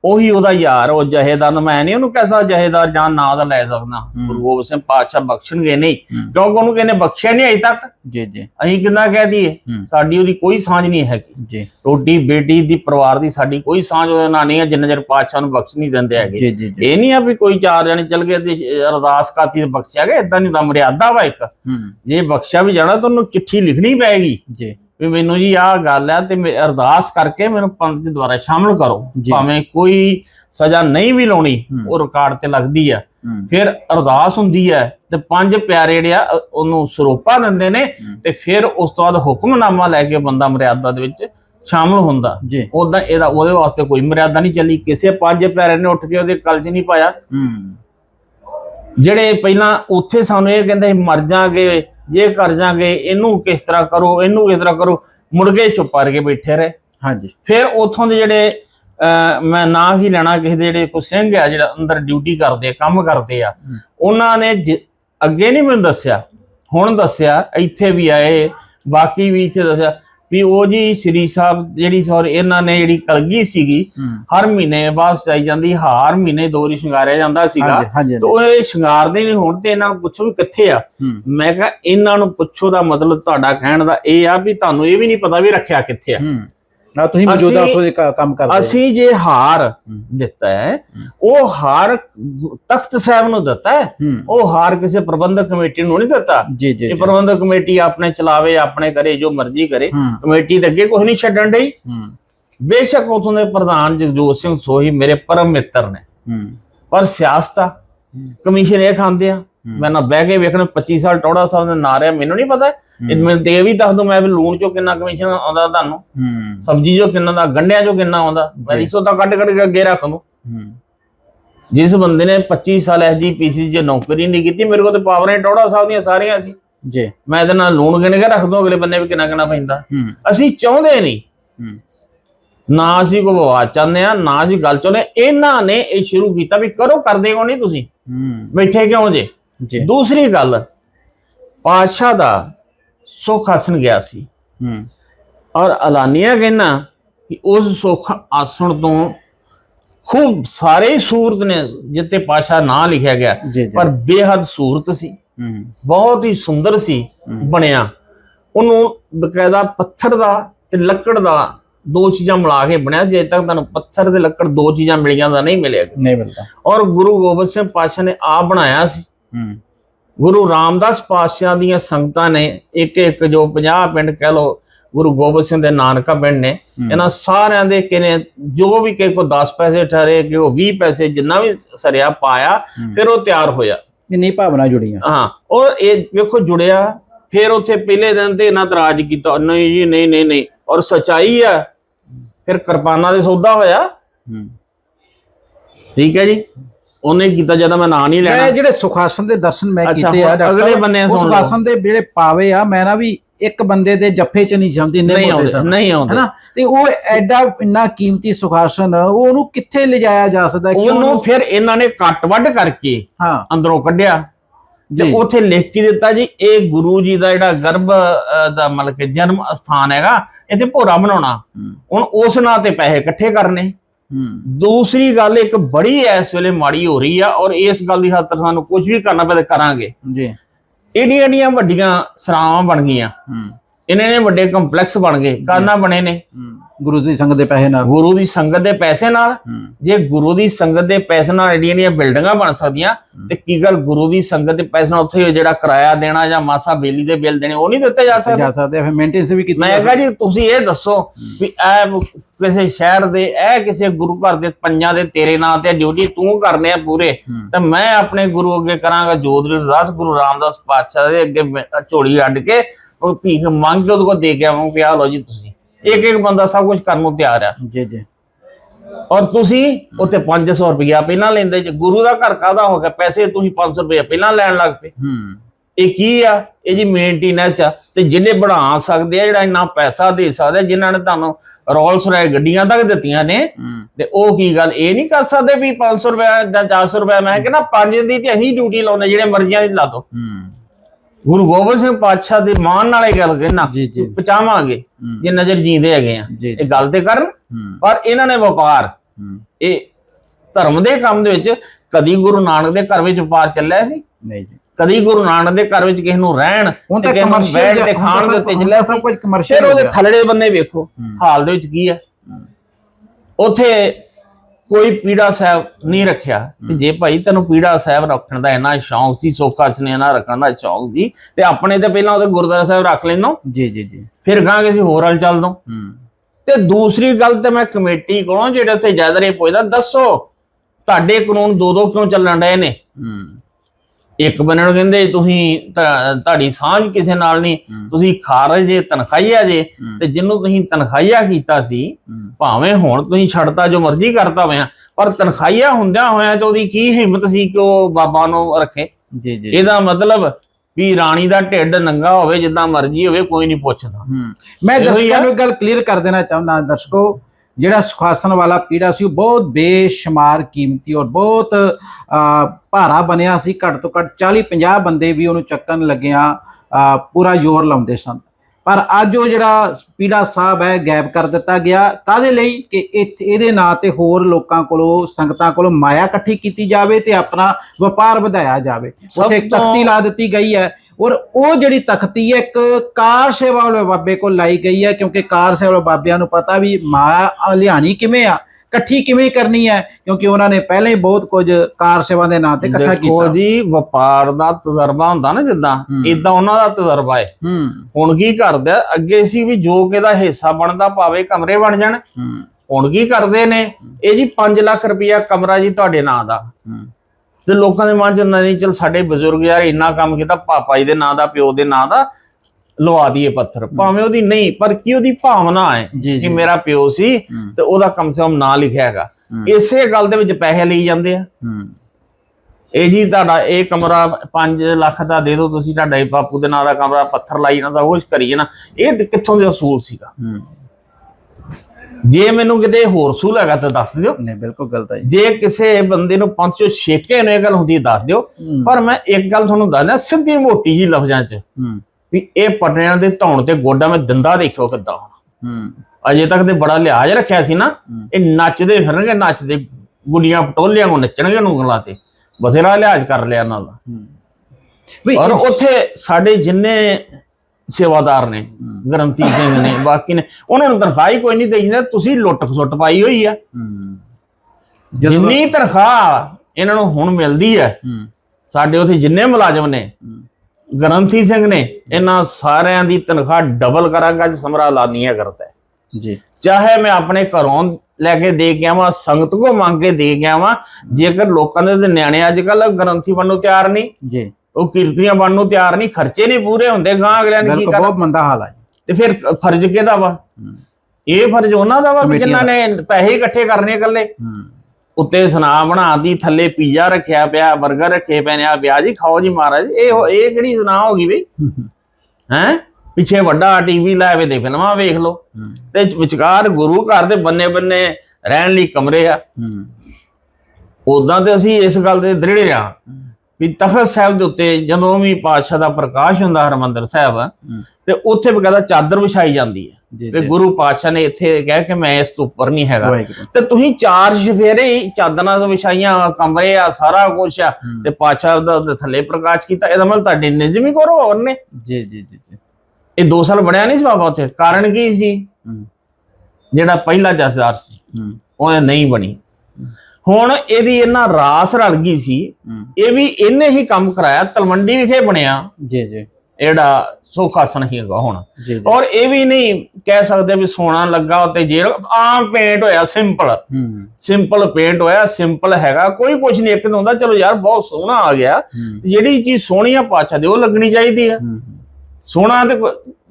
ਉਹੀ ਉਹਦਾ ਯਾਰ ਉਹ ਜਹੇਦਾਰ ਨੂੰ ਮੈਂ ਨਹੀਂ ਉਹਨੂੰ ਕਹਿ ਜਹੇਦਾਰ ਜਾਂ ਨਾਂ ਦਾ ਲੈ ਸਕਦਾ। ਗੁਰੂ ਗੋਬਿੰਦ ਸਿੰਘ ਪਾਤਸ਼ਾਹ ਬਖਸ਼ਣਗੇ ਨਹੀਂ। ਕਿਉਂਕਿ ਉਹਨੂੰ ਕਹਿੰਦੇ ਬਖਸ਼ਿਆ ਨਹੀਂ ਅਜੇ ਤੱਕ। ਜੀ ਜੀ। ਅਸੀਂ ਕਿੰਨਾ ਕਹਿ ਦਈਏ। ਸਾਡੀ ਉਹਦੀ ਕੋਈ ਸਾਂਝ ਨਹੀਂ ਹੈਗੀ। ਜੀ। ਰੋਟੀ ਬੇਟੀ ਦੀ ਪਰਿਵਾਰ ਦੀ ਸਾਡੀ ਕੋਈ ਸਾਂਝ ਉਹਦੇ ਨਾਲ ਨਹੀਂ ਹੈ ਜਿੰਨਾ ਚਿਰ ਪਾਤਸ਼ਾਹ ਨੂੰ ਬਖਸ਼ ਨਹੀਂ ਦਿੰਦੇ ਹੈਗੇ। ਇਹ ਨਹੀਂ ਆ ਵੀ ਕੋਈ ਚਾਰ ਜਣੇ ਚਲ ਗਏ ਤੇ ਅਰਦਾਸ ਕਾਤੀ ਤੇ ਬਖਸ਼ਿਆ ਗਿਆ ਇਦਾਂ ਨਹੀਂ ਹੁੰਦਾ ਮਰਿਆਦਾ ਵਾ ਇੱਕ। ਜੇ ਬਖਸ਼ਿਆ ਵੀ ਜਾਣਾ ਤਾਂ ਉਹਨੂੰ ਚਿੱਠੀ ਲਿਖਣੀ ਪੈਗੀ ਜੀ। ਵੀ ਮੈਨੂੰ ਜੀ ਆਹ ਗੱਲ ਹੈ ਤੇ ਮੈਂ ਅਰਦਾਸ ਕਰਕੇ ਮੈਨੂੰ ਪੰਥ ਦੇ ਦੁਆਰਾ ਸ਼ਾਮਲ ਕਰੋ। ਭਾਵੇਂ ਕੋਈ ਸਜ਼ਾ ਨਹੀਂ ਵੀ ਲਾਉਣੀ। ਉਹ ਰਿਕਾਰਡ ਤੇ ਲੱਗਦੀ ਆ। ਫਿਰ ਅਰਦਾਸ ਹੁੰਦੀ ਹੈ ਤੇ ਪੰਜ ਪਿਆਰੇ ਜਿਹੜੇ ਉਹਨੂੰ ਸਰੋਪਾ ਦਿੰਦੇ ਨੇ। ਤੇ ਫਿਰ ਉਸ ਤੋਂ ਬਾਅਦ ਹੁਕਮਨਾਮਾ ਲੈ ਕੇ ਬੰਦਾ ਮਰਿਆਦਾ ਦੇ ਵਿੱਚ ਸ਼ਾਮਲ ਹੁੰਦਾ। ਜੀ। ਉਦਾਂ ਇਹਦਾ ਉਹਦੇ ਵਾਸਤੇ ਕੋਈ ਮਰਿਆਦਾ ਨਹੀਂ ਚੱਲੀ। ਕਿਸੇ ਪੰਜ ਪਿਆਰੇ ਨੇ ਉੱਠ ਕੇ ਉਹਦੇ ਕਲਜ ਨਹੀਂ ਪਾਇਆ। ਜਿਹੜੇ ਪਹਿਲਾਂ ਉੱਥੇ ਸਾਨੂੰ ਇਹ ਕਹਿੰਦੇ ਮਰ ਜਾਗੇ ਇਹ ਕਰ ਜਾਗੇ ਇਹਨੂੰ ਕਿਸ ਤਰ੍ਹਾਂ ਕਰੋ ਇਹਨੂੰ ਕਿਸ ਤਰ੍ਹਾਂ ਕਰੋ ਕੇ ਚੁੱਪ ਕਰਕੇ ਬੈਠੇ ਰਹੇ। ਹਾਂਜੀ। ਫਿਰ ਉਥੋਂ ਦੇ ਜਿਹੜੇ ਮੈਂ ਨਾਂ ਹੀ ਲੈਣਾ ਕਿਸੇ ਦੇ ਜਿਹੜੇ ਕੋ ਸਿੰਘ ਆ ਜਿਹੜਾ ਅੰਦਰ ਡਿਊਟੀ ਕਰਦੇ ਆ ਕੰਮ ਕਰਦੇ ਆ। ਉਹਨਾਂ ਨੇ ਜ- ਅੱਗੇ ਨਹੀਂ ਮੈਨੂੰ ਦੱਸਿਆ ਹੁਣ ਦੱਸਿਆ ਇੱਥੇ ਵੀ ਆਏ ਬਾਕੀ ਵੀ ਇੱਥੇ ਦੱਸਿਆ। ਵੀ ਉਹ ਜੀ ਸ੍ਰੀ ਸਾਹਿਬ ਜਿਹੜੀ ਸੌਰ ਇਹਨਾਂ ਨੇ ਜਿਹੜੀ ਕਲਗੀ ਸੀਗੀ ਹਰ ਮਹੀਨੇ ਬਾਅਦ ਚਾਈ ਜਾਂਦੀ ਹਰ ਮਹੀਨੇ ਦੋ ਵਾਰੀ ਸ਼ਿੰਗਾਰਿਆ ਜਾਂਦਾ ਸੀਗਾ। ਤੇ ਉਹ ਇਹ ਸ਼ਿੰਗਾਰਦੇ ਨਹੀਂ ਹੁਣ ਤੇ ਇਹਨਾਂ ਨੂੰ ਪੁੱਛੋ ਵੀ ਕਿੱਥੇ ਆ। ਮੈਂ ਕਿਹਾ ਇਹਨਾਂ ਨੂੰ ਪੁੱਛੋ ਦਾ ਮਤਲਬ ਤੁਹਾਡਾ ਕਹਿਣ ਦਾ ਇਹ ਆ ਵੀ ਤੁਹਾਨੂੰ ਇਹ ਵੀ ਨਹੀਂ ਪਤਾ ਵੀ ਰੱਖਿਆ ਕਿੱਥੇ ਆ। ਆ ਤੁਸੀਂ ਮੌਜੂਦਾ ਉੱਥੋਂ ਦੇ ਕੰਮ ਕਰਦੇ। ਅਸੀਂ ਜੇ ਹਾਰ। ਦਿੱਤਾ ਹੈ ਉਹ ਹਾਰ ਤਖਤ ਸਾਹਿਬ ਨੂੰ ਦਿੱਤਾ ਹੈ। ਉਹ ਹਾਰ ਕਿਸੇ ਪ੍ਰਬੰਧਕ ਕਮੇਟੀ ਨੂੰ ਨਹੀਂ ਦਿੱਤਾ। ਜੀ। ਪ੍ਰਬੰਧਕ ਕਮੇਟੀ ਆਪਣੇ ਚਲਾਵੇ ਆਪਣੇ ਕਰੇ ਜੋ ਮਰਜ਼ੀ ਕਰੇ ਕਮੇਟੀ ਦੇ ਅੱਗੇ ਕੁਝ ਨਹੀਂ ਛੱਡਣ ਡਈ। ਬੇਸ਼ੱਕ ਉਥੋਂ ਦੇ ਪ੍ਰਧਾਨ ਜਗਜੋਤ ਸਿੰਘ ਸੋਹੀ ਮੇਰੇ ਪਰਮ ਮਿੱਤਰ ਨੇ। ਪਰ ਸਿਆਸਤਾ ਕਮਿਸ਼ਨ ਇਹ ਖਾਂਦੇ ਆ। ਮੈਂ ਨਾ ਬਹਿ ਕੇ ਵੇਖਣ 25 ਸਾਲ ਟੋੜਾ ਸਾਹਿਬ ਦੇ ਨਾਂ ਰਿਹਾ ਮੈਨੂੰ ਨਹੀਂ ਪਤਾ। ਇਹ ਮੈਨੂੰ ਤੇ ਵੀ ਦੱਸ ਦੋ ਮੈਂ ਵੀ ਲੂਣ ਚੋਂ ਕਿੰਨਾ ਕਮਿਸ਼ਨ ਆਉਂਦਾ ਤੁਹਾਨੂੰ। ਹੂੰ। ਸਬਜ਼ੀ ਚੋਂ ਕਿੰਨਾ ਦਾ ਗੰਢਿਆਂ ਚੋਂ ਕਿੰਨਾ ਆਉਂਦਾ। ਮੈਂ ਜੀ। 100 ਤਾਂ ਕੱਢ ਕੱਢ ਕੇ ਅੱਗੇ ਰੱਖ ਦੂੰ। ਹੂੰ। ਜਿਸ ਬੰਦੇ ਨੇ 25 ਸਾਲ ਐਸਜੀਪੀਸੀ 'ਚ ਨੌਕਰੀ ਨਹੀਂ ਕੀਤੀ ਮੇਰੇ ਕੋਲ ਤੇ ਪਾਵਰਾਂ ਟੋੜਾ ਸਾਹਿਬ ਦੀਆਂ ਸਾਰੀਆਂ ਸੀ। ਜੀ। ਮੈਂ ਇਹਦੇ ਨਾਲ ਲੂਣ ਗਿਣ ਕੇ ਰੱਖ ਦੂੰ ਅਗਲੇ ਬੰਦੇ ਵੀ ਕਿੰਨਾ ਕਿੰਨਾ ਪੈਂਦਾ। ਅਸੀਂ ਚਾਹੁੰਦੇ ਨਹੀਂ। ਹੂੰ। ਨਾ ਅਸੀਂ ਕੋਈ ਵਿਵਾਦ ਚਾਹੁੰਦੇ ਆ ਨਾ ਅਸੀਂ ਗੱਲ ਚਾਹੁੰਦੇ। ਇਹਨਾਂ ਨੇ ਇਹ ਸ਼ੁਰੂ ਕੀਤਾ ਵੀ ਕਰੋ ਕਰਦੇ ਹੋ ਨਹੀਂ ਤੁਸੀਂ? ਹੂੰ। ਬੈਠੇ ਕਿਉਂ ਜੇ। ਦੂਸਰੀ ਗੱਲ ਪਾਤਸ਼ਾਹ ਦਾ ਸੁੱਖ ਆਸਣ ਗਿਆ ਸੀ। ਹੂੰ। ਔਰ ਅਲਾਨੀਆ ਕਹਿਣਾ ਕਿ ਉਸ ਸੁੱਖ ਆਸਣ ਤੋਂ ਖੂਬ ਸਾਰੇ ਸੂਰਤ ਨੇ ਜਿੱਤੇ ਪਾਸ਼ਾ ਨਾਂ ਲਿਖਿਆ ਗਿਆ। ਪਰ ਬੇਹੱਦ ਸੂਰਤ ਸੀ। ਬਹੁਤ ਹੀ ਸੁੰਦਰ ਸੀ। ਬਣਿਆ। ਉਹਨੂੰ ਬਕਾਇਦਾ ਪੱਥਰ ਦਾ ਤੇ ਲੱਕੜ ਦਾ ਦੋ ਚੀਜ਼ਾਂ ਮਿਲਾ ਕੇ ਬਣਿਆ ਸੀ। ਅਜੇ ਤੱਕ ਤੁਹਾਨੂੰ ਪੱਥਰ ਤੇ ਲੱਕੜ ਦੋ ਚੀਜ਼ਾਂ ਮਿਲੀਆਂ ਦਾ ਨਹੀਂ ਮਿਲਿਆ। ਨਹੀਂ ਮਿਲਦਾ। ਔਰ ਗੁਰੂ ਗੋਬਿੰਦ ਸਿੰਘ ਪਾਤਸ਼ਾਹ ਨੇ ਆਪ ਬਣਾਇਆ ਸੀ। ਗੁਰੂ ਰਾਮਦਾਸ ਪਾਤਸ਼ਾਹ ਦੀਆਂ ਸੰਗਤਾਂ ਨੇ ਇੱਕ ਇੱਕ ਜੋ 50 ਪਿੰਡ ਕਹਿ ਲੋ ਗੁਰੂ ਗੋਬਿੰਦ ਸਿੰਘ ਦੇ ਨਾਨਕਾ ਪਿੰਡ ਨੇ ਹੂੰ। ਇਹਨਾਂ ਸਾਰਿਆਂ ਦੇ ਕਿਨੇ ਜੋ ਵੀ ਕਿਸੇ ਕੋ 10 ਪੈਸੇ ਠਹਿਰੇ ਕਿ ਉਹ 20 ਪੈਸੇ ਜਿੰਨਾ ਵੀ ਸਰਿਆ ਪਾਇਆ ਹੂੰ। ਫਿਰ ਉਹ ਤਿਆਰ ਹੋਇਆ। ਇੰਨੀ ਭਾਵਨਾ ਜੁੜੀਆਂ? ਹਾਂ ਔਰ ਇਹ ਵੇਖੋ ਜੁੜਿਆ ਫਿਰ ਉੱਥੇ ਪਹਿਲੇ ਦਿਨ ਤੇ ਇਹਨਾਂ ਇਤਰਾਜ਼ ਕੀਤਾ ਨਹੀਂ ਜੀ ਨਹੀਂ ਨਹੀਂ ਨਹੀਂ ਔਰ ਸਚਾਈ ਆ ਫਿਰ ਕਿਰਪਾਨਾਂ ਦੇ ਸੌਦਾ ਹੋਇਆ। ਹੂੰ। ਠੀਕ ਹੈ ਜੀ? ਉਹਨੇ ਕੀਤਾ ਜਦੋਂ ਮੈਂ ਨਾਂ ਨਹੀਂ ਮੈਂ ਲੈਣਾ ਜਿਹੜੇ ਸੁਖਾਸਨ ਦੇ ਦਰਸ਼ਨ ਮੈਂ ਕੀਤੇ ਆ ਅਗਲੇ ਬੰਨੇ ਸੁਣ ਲਓ। ਸੁਖਾਸਨ ਦੇ ਜਿਹੜੇ ਪਾਵੇ ਆ ਮੈਂ ਨਾ ਵੀ ਇੱਕ ਬੰਦੇ ਦੇ ਜੱਫੇ ਚ ਨਹੀਂ ਸਮਝਦੀ ਇੰਨੇ ਨਹੀਂ ਆਉਂਦੇ ਨਹੀਂ ਆਉਂਦੇ। ਹੈਨਾ? ਤੇ ਉਹ ਐਡਾ ਇੰਨਾ ਕੀਮਤੀ ਸੁਖਾਸਨ ਉਹ ਉਹਨੂੰ ਕਿੱਥੇ ਲਿਜਾਇਆ ਜਾ ਸਕਦਾ ਉਹਨੂੰ ਫਿਰ ਇਹਨਾਂ ਨੇ ਕੱਟ ਵੱਢ ਕਰਕੇ ਹਾਂ। ਅੰਦਰੋਂ ਕੱਢਿਆ ਤੇ ਉਥੇ ਲਿਖ ਕੇ ਦਿੱਤਾ ਜੀ ਇਹ ਗੁਰੂ ਜੀ ਦਾ ਜਿਹੜਾ ਗਰਭ ਦਾ ਮਤਲਬ ਕਿ ਜਨਮ ਸਥਾਨ ਹੈਗਾ ਇੱਥੇ ਭੋਰਾ ਬਣਾਉਣਾ। ਹੁਣ ਉਸ ਨਾਂ ਤੇ ਪੈਸੇ ਇਕੱਠੇ ਕਰਨੇ। ਦੂਸਰੀ ਗੱਲ ਇੱਕ ਬੜੀ ਇਸ ਵੇਲੇ ਮਾੜੀ ਹੋ ਰਹੀ ਆ ਔਰ ਇਸ ਗੱਲ ਦੀ ਖਾਤਰ ਸਾਨੂੰ ਕੁਝ ਵੀ ਕਰਨਾ ਪਵੇ ਕਰਾਂਗੇ। ਜੀ। ਏਡੀਆਂ ਏਡੀਆਂ ਵੱਡੀਆਂ ਸਰਾਵਾਂ ਬਣ ਗਈਆਂ। ਹੂੰ। ਇਹਨਾਂ ਨੇ ਵੱਡੇ ਕੰਪਲੈਕਸ ਬਣ ਗਏ। ਕਾਹਨਾਂ ਬਣੇ ਨੇ। ਹੂੰ। ਗੁਰੂ ਦੀ ਸੰਗਤ ਦੇ ਪੈਸੇ ਨਾਲ। ਗੁਰੂ ਦੀ ਸੰਗਤ ਦੇ ਪੈਸੇ ਨਾਲ? ਜੇ ਗੁਰੂ ਦੀ ਸੰਗਤ ਦੇ ਪੈਸੇ ਨਾਲ ਏਡੀਆਂ ਏਡੀਆਂ ਬਿਲਡਿੰਗਾਂ ਬਣ ਸਕਦੀਆਂ ਤੇ ਕੀ ਗੱਲ ਗੁਰੂ ਦੀ ਸੰਗਤ ਦੇ ਪੈਸੇ ਨਾਲ ਉੱਥੇ ਜਿਹੜਾ ਕਿਰਾਇਆ ਦੇਣਾ ਜਾਂ ਮਾਸਾ ਬੇਲੀ ਦੇ ਬਿੱਲ ਦੇਣੇ ਉਹ ਨਹੀਂ ਦਿੱਤੇ ਜਾ ਸਕਦੇ ਜਾ ਸਕਦੇ? ਫਿਰ ਮੇਨਟੇਨੈਂਸ ਵੀ ਕੀਤੀ ਮੈਂ ਕਿਹਾ ਜੀ ਤੁਸੀਂ ਇਹ ਦੱਸੋ ਵੀ ਇਹ ਕਿਸੇ ਸ਼ਹਿਰ ਦੇ ਇਹ ਕਿਸੇ ਗੁਰੂ ਘਰ ਦੇ ਪੰਜਾਂ ਦੇ ਤੇਰੇ ਨਾਂ ਤੇ ਡਿਊਟੀ ਤੂੰ ਕਰਨੇ ਆ ਪੂਰੇ। ਤੇ ਮੈਂ ਆਪਣੇ ਗੁਰੂ ਅੱਗੇ ਕਰਾਂਗਾ ਜੋਦਰੀ ਅਰਦਾਸ ਗੁਰੂ ਰਾਮਦਾਸ ਪਾਤਸ਼ਾਹ ਦੇ ਅੱਗੇ ਝੋਲੀ ਅੱਡ ਕੇ ਉਹ ਭੀਖ ਮੰਗ ਕੇ ਉਹਦੇ ਕੋਲ ਦੇ ਕੇ ਆਵਾਂ ਕਿ ਆ ਲਓ ਜੀ ਤੁਸੀਂ। ਇੱਕ ਇੱਕ ਬੰਦਾ ਸਭ ਕੁਝ ਕਰਨ ਨੂੰ ਤਿਆਰ ਆ। ਜੀ ਜੀ। ਔਰ ਤੁਸੀਂ ਉੱਥੇ 500 ਰੁਪਇਆ ਪਹਿਲਾਂ ਲੈਂਦੇ ਜੇ ਗੁਰੂ ਦਾ ਘਰ ਕਾਦਾ ਹੋ ਗਿਆ? ਪੈਸੇ ਤੁਸੀਂ 500 ਰੁਪਇਆ ਪਹਿਲਾਂ ਲੈਣ ਲੱਗ ਪਏ। ਹੂੰ। ਇਹ ਕੀ ਆ? ਇਹ ਜੀ ਮੇਨਟੇਨੈਂਸ ਆ। ਤੇ ਜਿਹਨੇ ਬਣਾ ਸਕਦੇ ਆ ਜਿਹੜਾ ਇੰਨਾ ਪੈਸਾ ਦੇ ਸਕਦੇ ਜਿਨ੍ਹਾਂ ਨੇ ਤੁਹਾਨੂੰ ਰੋਲਸ ਰਾਏ ਗੱਡੀਆਂ ਤੱਕ ਦਿੱਤੀਆਂ ਨੇ ਤੇ ਉਹ ਕੀ ਗੱਲ? ਇਹ ਨਹੀਂ ਕਰ ਸਕਦੇ ਵੀ 500 ਰੁਪਇਆ ਜਾਂ 400 ਰੁਪਇਆ ਮੈਂ ਕਹਿੰਦਾ ਪੰਜ ਦੀ ਤੇ ਅਸੀਂ ਡਿਊਟੀ ਲਾਉਣੇ ਜਿਹੜੇ ਮਰਜ਼ੀਆਂ ਦੀ ਲਾ ਦੋ। ਗੁਰੂ ਗੋਬਿੰਦ ਸਿੰਘ ਪਾਤਸ਼ਾਹ ਦੇ ਮਾਨ ਨਾਲੇ ਗੱਲ ਕਹਿਣਾ ਜੀ, ਜੀ। ਪਚਾਵਾਂਗੇ ਹੂੰ। ਜੇ ਨਜ਼ਰ ਜੀਂਦੇ ਹੈਗੇ ਆ। ਇਹ ਗੱਲ ਤੇ ਕਰਨ ਪਰ ਇਹਨਾਂ ਨੇ ਵਪਾਰ। ਇਹ ਧਰਮ ਦੇ ਕੰਮ ਦੇ ਵਿੱਚ ਕਦੀ ਗੁਰੂ ਨਾਨਕ ਦੇ ਘਰ ਵਿੱਚ ਵਪਾਰ ਚੱਲਿਆ ਸੀ? ਨਹੀਂ ਜੀ। ਕਦੀ ਗੁਰੂ ਨਾਨਕ ਦੇ ਘਰ ਵਿੱਚ ਕਿਸੇ ਨੂੰ ਰਹਿਣ ਹੁਣ ਤੇ ਕਿਸੇ ਨੂੰ ਕਮਰਸ਼ੀਅਲ ਬੈਠ ਤੇ ਖਾਣ ਦੇ ਉੱਤੇ ਚੱਲਿਆ ਸਭ ਕੁਝ ਫਿਰ ਕਮਰਸ਼ੀਅਲ ਉਹਦੇ ਥੱਲੜੇ ਬੰਨੇ ਵੇਖੋ। ਹਾਲ ਦੇ ਵਿੱਚ ਕੀ ਹੈ। ਉਥੇ ਕੋਈ ਪੀੜਾ ਸਾਹਿਬ ਨਹੀਂ ਰੱਖਿਆ। ਤੇ ਜੇ ਭਾਈ ਤੈਨੂੰ ਪੀੜਾ ਸਾਹਿਬ ਰੱਖਣ ਦਾ ਇੰਨਾ ਸ਼ੌਂਕ ਸੀ ਸੋਖਾ ਸਨੇਨਾ ਰੱਖਣ ਦਾ ਸ਼ੌਂਕ ਸੀ ਤੇ ਆਪਣੇ ਤੇ ਪਹਿਲਾਂ ਉਹਦੇ ਗੁਰਦੁਆਰਾ ਸਾਹਿਬ ਰੱਖ ਲੈਨੋ ਜੀ ਜੀ ਜੀ। ਫਿਰ ਕਹਾਂਗੇ ਅਸੀਂ ਹੋਰ ਹਲ ਚੱਲ ਦੋ। ਹੂੰ। ਤੇ ਦੂਸਰੀ ਗੱਲ ਤੇ ਮੈਂ ਕਮੇਟੀ ਕੋਲੋਂ ਜਿਹੜੇ ਉੱਥੇ ਜਦ ਰੇ ਪੁੱਛਦਾ ਦੱਸੋ ਤੁਹਾਡੇ ਕਾਨੂੰਨ ਦੋ ਦੋ ਕਿਉਂ ਚੱਲਣ ਡਏ ਨੇ? ਹੂੰ। ਇੱਕ ਬੰਨੇ ਨੂੰ ਕਹਿੰਦੇ ਤੁਸੀਂ ਤੁਹਾਡੀ ਸਾਂਝ ਕਿਸੇ ਨਾਲ ਨਹੀਂ। ਤੁਸੀਂ ਖਾਰਜ ਜੇ ਤਨਖਾਹੀਆ ਜੇ। ਤੇ ਜਿਹਨੂੰ ਤੁਸੀਂ ਤਨਖਾਹੀਆ ਕੀਤਾ ਸੀ ਭਾਵੇਂ ਹੁਣ ਤੁਸੀਂ ਛੱਡਤਾ ਜੋ ਮਰਜ਼ੀ ਕਰਤਾ ਹੋਇਆ ਪਰ ਤਨਖਾਹੀਆ ਹੁੰਦਿਆਂ ਹੋਇਆ ਤੇ ਉਹਦੀ ਕੀ ਹਿੰਮਤ ਸੀ ਕਿ ਉਹ ਬਾਬਾ ਨੂੰ ਰੱਖੇ ਜੀ ਜੀ ਇਹਦਾ ਮਤਲਬ ਵੀ ਰਾਣੀ ਦਾ ਢਿੱਡ ਨੰਗਾ ਹੋਵੇ ਜਿੱਦਾਂ ਮਰਜ਼ੀ ਹੋਵੇ ਕੋਈ ਨਹੀਂ ਪੁੱਛਦਾ ਮੈਂ ਦਰਸ਼ਕਾਂ। ਨੂੰ ਇੱਕ ਗੱਲ ਕਲੀਅਰ ਕਰ ਦੇਣਾ ਚਾਹੁੰਦਾ ਦਰਸ਼ਕੋ ਜਿਹੜਾ ਸੁਖਾਸਨ ਵਾਲਾ ਪੀੜਾ ਸੀ ਉਹ ਬਹੁਤ ਬੇਸ਼ੁਮਾਰ ਕੀਮਤੀ ਔਰ ਬਹੁਤ ਭਾਰਾ ਬਣਿਆ ਸੀ। ਘੱਟ ਤੋਂ ਘੱਟ 40 50 ਬੰਦੇ ਵੀ ਉਹਨੂੰ ਚੱਕਣ ਲੱਗਿਆ ਪੂਰਾ ਜ਼ੋਰ ਲਾਉਂਦੇ ਸਨ। ਪਰ ਅੱਜ ਉਹ ਜਿਹੜਾ ਪੀੜਾ ਸਾਹਿਬ ਹੈ ਗਾਇਬ ਕਰ ਦਿੱਤਾ ਗਿਆ। ਕਾਦੇ ਲਈ? ਕਿ ਇੱਥੇ- ਇਹਦੇ ਨਾਂ ਤੇ ਹੋਰ ਲੋਕਾਂ ਕੋਲੋਂ ਸੰਗਤਾਂ ਕੋਲੋਂ ਮਾਇਆ ਇਕੱਠੀ ਕੀਤੀ ਜਾਵੇ ਤੇ ਆਪਣਾ ਵਪਾਰ ਵਧਾਇਆ ਜਾਵੇ। ਉੱਥੇ ਤਖਤੀ ਲਾ ਦਿੱਤੀ ਗਈ ਹੈ। ਔਰ ਉਹ ਜਿਹੜੀ ਤਖਤੀ ਹੈ ਇੱਕ ਕਾਰ ਸੇਵਾ ਵਾਲੇ ਬਾਬੇ ਕੋਲ ਲਾਈ ਗਈ ਹੈ ਕਿਉਂਕਿ ਕਾਰ ਸੇਵਾ ਵਾਲੇ ਬਾਬਿਆਂ ਨੂੰ ਪਤਾ ਵੀ ਮਾਇਆ ਲਿਆਣੀ ਕਿਵੇਂ ਆ ਇਕੱਠੀ ਕਿਵੇਂ ਕਰਨੀ ਹੈ ਕਿਉਂਕਿ ਉਹਨਾਂ ਨੇ ਪਹਿਲਾਂ ਹੀ ਬਹੁਤ ਕੁਝ ਕਾਰ ਸੇਵਾ ਦੇ ਨਾਂ ਤੇ ਇਕੱਠਾ ਦੇਖੋ ਕੀਤਾ। ਜੀ ਵਪਾਰ ਦਾ ਤਜਰਬਾ ਹੁੰਦਾ ਨਾ ਜਿੱਦਾਂ। ਇਦਾਂ ਉਹਨਾਂ ਦਾ ਤਜਰਬਾ ਹੈ। ਹੁਣ ਕੀ ਕਰਦੇ? ਅੱਗੇ ਸੀ ਵੀ ਜੋ ਕਿਦਾ ਹਿੱਸਾ ਬਣਦਾ ਪਾਵੇ ਕਮਰੇ ਬਣ ਜਾਣ। ਹੁਣ ਕੀ ਕਰਦੇ ਨੇ ਇਹ ਜੀ 5 ਲੱਖ ਰੁਪਇਆ ਕਮਰਾ ਜੀ ਤੁਹਾਡੇ ਨਾਂ ਦਾ। ਤੇ ਲੋਕਾਂ ਦੇ ਮਨ ਚ ਹੁੰਦਾ ਨਹੀਂ ਚਲ ਸਾਡੇ ਬਜ਼ੁਰਗ ਯਾਰ ਇੰਨਾ ਕੰਮ ਕੀਤਾ ਪਾਪਾ ਜੀ ਦੇ ਨਾਂ ਦਾ ਪਿਓ ਦੇ ਨਾਂ ਦਾ ਲਵਾ ਦਈਏ ਪੱਥਰ। ਭਾਵੇਂ ਉਹਦੀ ਨਹੀਂ ਪਰ ਕੀ ਉਹਦੀ ਭਾਵਨਾ ਹੈ ਕਿ। ਮੇਰਾ ਪਿਓ ਸੀ। ਤੇ ਉਹਦਾ ਕਮ ਸੇ ਕਮ ਨਾਂ ਲਿਖਿਆ ਹੈਗਾ। ਇਸੇ ਗੱਲ ਦੇ ਵਿੱਚ ਪੈਸੇ ਲਈ ਜਾਂਦੇ ਆ। ਇਹ ਜੀ ਤੁਹਾਡਾ ਇਹ ਕਮਰਾ 5 ਲੱਖ ਦਾ ਦੇ ਦਿਓ ਤੁਸੀਂ ਤੁਹਾਡਾ ਬਾਪੂ ਦੇ ਨਾਂ ਦਾ ਕਮਰਾ ਪੱਥਰ ਲਾਈ ਜਾਂਦਾ ਉਹ ਕਰੀ ਜਾਣਾ ਇਹ ਕਿੱਥੋਂ ਦੇ ਅਸੂਲ ਸੀਗਾ? ਜੇ ਮੈਨੂੰ ਕਿਤੇ ਹੋਰ ਸੂਲ ਹੈਗਾ ਤਾਂ ਦੱਸ ਦਿਓ। ਨਹੀਂ ਬਿਲਕੁਲ ਗਲਤ ਹੈ ਜੀ। ਕਿਸੇ ਬੰਦੇ ਨੂੰ ਪੰਜ ਸੌ ਛੇਕੇ ਨੇ ਗੱਲ ਹੁੰਦੀ ਦੱਸ ਦਿਓ। ਪਰ ਮੈਂ ਇੱਕ ਗੱਲ ਤੁਹਾਨੂੰ ਦੱਸਦਾ ਸਿੱਧੀ ਮੋਟੀ ਜੀ ਲਫ਼ਜ਼ਾਂ 'ਚ ਵੀ ਇਹ ਪਟਿਆਂ ਦੇ ਧੌਣ ਤੇ ਗੋਡਾ ਮੈਂ ਦੰਦਾ ਦੇਖਿਓ ਕਿੱਦਾਂ ਹੂੰ। ਅਜੇ ਤੱਕ ਤੇ ਬੜਾ ਲਿਹਾਜ਼ ਰੱਖਿਆ ਸੀ ਨਾ। ਇਹ ਨੱਚਦੇ ਫਿਰਨਗੇ ਨੱਚਦੇ ਗੁੱਡੀਆਂ ਪਟੋਲਿਆਂ ਨੂੰ ਨੱਚਣਗੇ ਉਂਗਲਾਂ ਤੇ। ਬਥੇਰਾ ਲਿਹਾਜ਼ ਕਰ ਲਿਆ ਵੀ ਔਰ ਉੱਥੇ ਸਾਡੇ ਜਿੰਨੇ ਸੇਵਾਦਾਰ ਨੇ ਹੂੰ। ਗ੍ਰੰਥੀ ਸਿੰਘ ਨੇ ਬਾਕੀ ਨੇ। ਉਹਨਾਂ ਨੂੰ ਤਨਖਾਹ ਹੀ ਕੋਈ ਨਹੀਂ ਦੇਈਂਦਾ ਤੁਸੀਂ ਲੁੱਟ ਖਸੁੱਟ ਪਾਈ ਹੋਈ ਆ। ਜਿੰਨੀ ਤਨਖਾਹ ਇਹਨਾਂ ਨੂੰ ਹੁਣ ਮਿਲਦੀ ਹੈ ਸਾਡੇ ਉੱਥੇ ਜਿੰਨੇ ਮੁਲਾਜ਼ਮ ਨੇ ਹੂੰ। ਗ੍ਰੰਥੀ ਸਿੰਘ ਨੇ ਇਹਨਾਂ ਸਾਰਿਆਂ ਦੀ ਤਨਖਾਹ ਡਬਲ ਕਰਾਂਗਾ ਅੱਜ ਸਮਰਾ ਲਾਨੀਆਂ ਕਰਦਾ ਜੀ। ਚਾਹੇ ਮੈਂ ਆਪਣੇ ਘਰੋਂ ਲੈ ਕੇ ਦੇ ਕੇ ਆਵਾਂ ਸੰਗਤ ਕੋ ਮੰਗ ਕੇ ਦੇ ਕੇ ਆਵਾਂ ਜੇਕਰ ਲੋਕਾਂ ਦੇ ਨਿਆਣੇ ਅੱਜ ਕੱਲ ਗ੍ਰੰਥੀ ਬਣਨ ਨੂੰ ਤਿਆਰ ਨਹੀਂ। ਜੀ। ਉਹ ਕੀਰਤੀਆਂ ਬਣਨ ਨੂੰ ਤਿਆਰ ਨਹੀਂ ਖਰਚੇ ਨਹੀਂ ਪੂਰੇ ਹੁੰਦੇ ਗਾਂ ਅਗਲਿਆਂ ਨੇ ਕੀ ਬਹੁਤ ਮੰਦਾ ਹਾਲ ਹੈ ਤੇ ਫਿਰ ਫਰਜ਼ ਕਿਹਦਾ ਵਾ? ਇਹ ਫਰਜ਼ ਉਹਨਾਂ ਦਾ ਵਾ ਜਿਨ੍ਹਾਂ ਨੇ ਪੈਸੇ ਇਕੱਠੇ ਕਰਨੇ ਇਕੱਲੇ। ਉੱਤੇ ਸੁਨਾ ਬਣਾਤੀ ਥੱਲੇ ਪੀਜ਼ਾ ਰੱਖਿਆ ਪਿਆ 버ਗਰ ਰੱਖੇ ਪਏ ਨੇ ਆ ਵਿਆਹ ਜੀ ਖਾਓ ਜੀ ਮਹਾਰਾਜ। ਇਹ ਇਹ ਕਿਹੜੀ ਸੁਨਾ ਹੋ ਗਈ ਬਈ? ਹੂੰ। ਪਿੱਛੇ ਵੱਡਾ ਟੀਵੀ ਲਾਵੇ ਤੇ ਫਿਲਮਾਂ ਵੇਖ ਲਓ। ਹੂੰ। ਤੇ ਵਿਚਕਾਰ ਗੁਰੂ ਘਰ ਦੇ ਬੰਨੇ ਬੰਨੇ ਰਹਿਣ ਲਈ ਕਮਰੇ ਆ। ਉਦਾਂ ਤੇ ਅਸੀਂ ਇਸ ਗੱਲ ਦੇ ਦ੍ਰਿੜੇ ਆ। ਵੀ ਤਖਤ ਸਾਹਿਬ ਦੇ ਉੱਤੇ ਜਦੋਂ ਵੀ ਪਾਤਸ਼ਾਹ ਦਾ ਪ੍ਰਕਾਸ਼ ਹੁੰਦਾ ਹਰਮੰਦਰ ਸਾਹਿਬ। ਤੇ ਉੱਥੇ ਬਕਾਇਦਾ ਚਾਦਰ ਵਿਛਾਈ ਜਾਂਦੀ ਹੈ। ਜੀ ਗੁਰੂ ਪਾਤਸ਼ਾਹ ਨੇ ਇੱਥੇ ਕਹਿ ਕਿ ਮੈਂ ਇਸ ਤੋਂ ਉੱਪਰ ਨਹੀਂ ਹੈਗਾ। ਤੇ ਤੁਸੀਂ ਚਾਰ ਸ਼ਫੇਰੇ ਚਾਦਰਾਂ ਤੋਂ ਵਿਛਾਈਆਂ ਕਮਰੇ ਆ ਸਾਰਾ ਕੁਝ ਆ। ਤੇ ਪਾਤਸ਼ਾਹ ਦਾ ਥੱਲੇ ਪ੍ਰਕਾਸ਼ ਕੀਤਾ। ਇਹਦਾ ਮਤਲਬ ਤੁਹਾਡੇ ਨਿਜਮੀ ਕਰੋ ਹੋਰ ਨੇ। ਜੀ ਜੀ ਜੀ ਇਹ 2 ਸਾਲ ਬਣਿਆ ਨਹੀਂ ਸੀ ਬਾਬਾ ਉੱਥੇ। ਕਾਰਨ ਕੀ ਸੀ? ਜਿਹੜਾ ਪਹਿਲਾ ਜਥੇਦਾਰ ਸੀ। ਉਹ ਨਹੀਂ ਬਣੀ। ਹੁਣ ਇਹਦੀ ਇਹਨਾਂ ਰਾਸ ਰਲ ਗਈ ਸੀ ਹੂੰ। ਇਹ ਵੀ ਇਹਨੇ ਹੀ ਕੰਮ ਕਰਾਇਆ ਤਲਵੰਡੀ ਵਿਖੇ ਬਣਿਆ। ਜੀ ਜੀ। ਜਿਹੜਾ ਸੁਖਾਸਨ ਹੀਗਾ ਹੁਣ। ਔਰ ਇਹ ਵੀ ਨਹੀਂ ਕਹਿ ਸਕਦੇ ਵੀ ਸੋਨਾ ਲੱਗਾ ਉੱਤੇ ਜੇ ਆਮ ਪੇਂਟ ਹੋਇਆ ਸਿੰਪਲ ਹੂੰ। ਸਿੰਪਲ ਪੇਂਟ ਹੋਇਆ ਸਿੰਪਲ ਹੈਗਾ ਕੋਈ ਕੁਝ ਨਹੀਂ ਇੱਕ ਹੁੰਦਾ ਚਲੋ ਯਾਰ ਬਹੁਤ ਸੋਹਣਾ ਆ ਗਿਆ। ਹੂੰ। ਜਿਹੜੀ ਚੀਜ਼ ਸੋਹਣੀ ਆ ਪਾਛਾ ਦੇ ਉਹ ਲੱਗਣੀ ਚਾਹੀਦੀ ਆ। ਹੂੰ। ਸੋਹਣਾ ਤੇ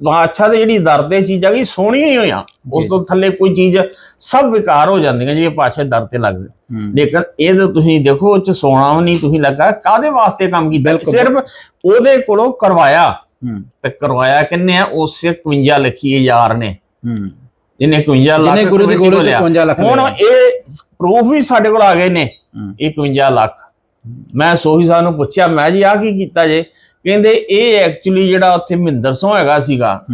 ਬਾਦਸ਼ਾਹ ਤੇ ਜਿਹੜੀ ਦਰ ਤੇ ਚੀਜ਼ ਆ ਗਈ ਸੋਹਣੀ ਹੀ ਹੋਇਆ ਉਸ ਤੋਂ ਥੱਲੇ ਕੋਈ ਚੀਜ਼ ਸਭ ਵਿਕਾਰ ਹੋ ਜਾਂਦੀਆਂ ਜੇ ਪਾਛੇ ਦਰ ਤੇ ਲੱਗ ਜਾਏ। ਹੂੰ। ਲੇਕਿਨ ਇਹ ਤਾਂ ਤੁਸੀਂ ਦੇਖੋ ਉਹ ਚ ਸੋਨਾ ਵੀ ਨਹੀਂ ਤੁਸੀਂ ਲੱਗਾ। ਕਾਦੇ ਵਾਸਤੇ ਕੰਮ ਕੀਤਾ। ਸਿਰਫ ਉਹਦੇ ਕੋਲੋਂ ਕਰਵਾਇਆ। ਤੇ ਕਰਵਾਇਆ ਕਿੰਨੇ ਆ? ਉਸੇ 51 ਲੱਖੀ ਹਜ਼ਾਰ ਨੇ। ਜਿਹਨੇ 51 ਲੱਖ ਜਿਹਨੇ ਗੁਰੂ ਦੀ ਕਮੇਟੀ ਗੋਲੀ ਤੋਂ ਤੇ ਲਿਆ। 51 ਲੱਖ ਹੁਣ। ਇਹ ਪ੍ਰੂਫ ਵੀ ਸਾਡੇ ਕੋਲ ਆ ਗਏ ਨੇ। ਹੂੰ। 51 ਲੱਖ। ਮੈਂ ਸੋਹੀ ਸਾਹਿਬ ਨੂੰ ਪੁੱਛਿਆ ਮੈਂ ਜੀ ਆ ਕੀ ਕੀਤਾ ਜੇ? ਕਹਿੰਦੇ ਇਹ ਐਕਚੁਅਲੀ ਜਿਹੜਾ ਉੱਥੇ ਮਹਿੰਦਰ ਸਿੰਘ ਹੈਗਾ ਸੀਗਾ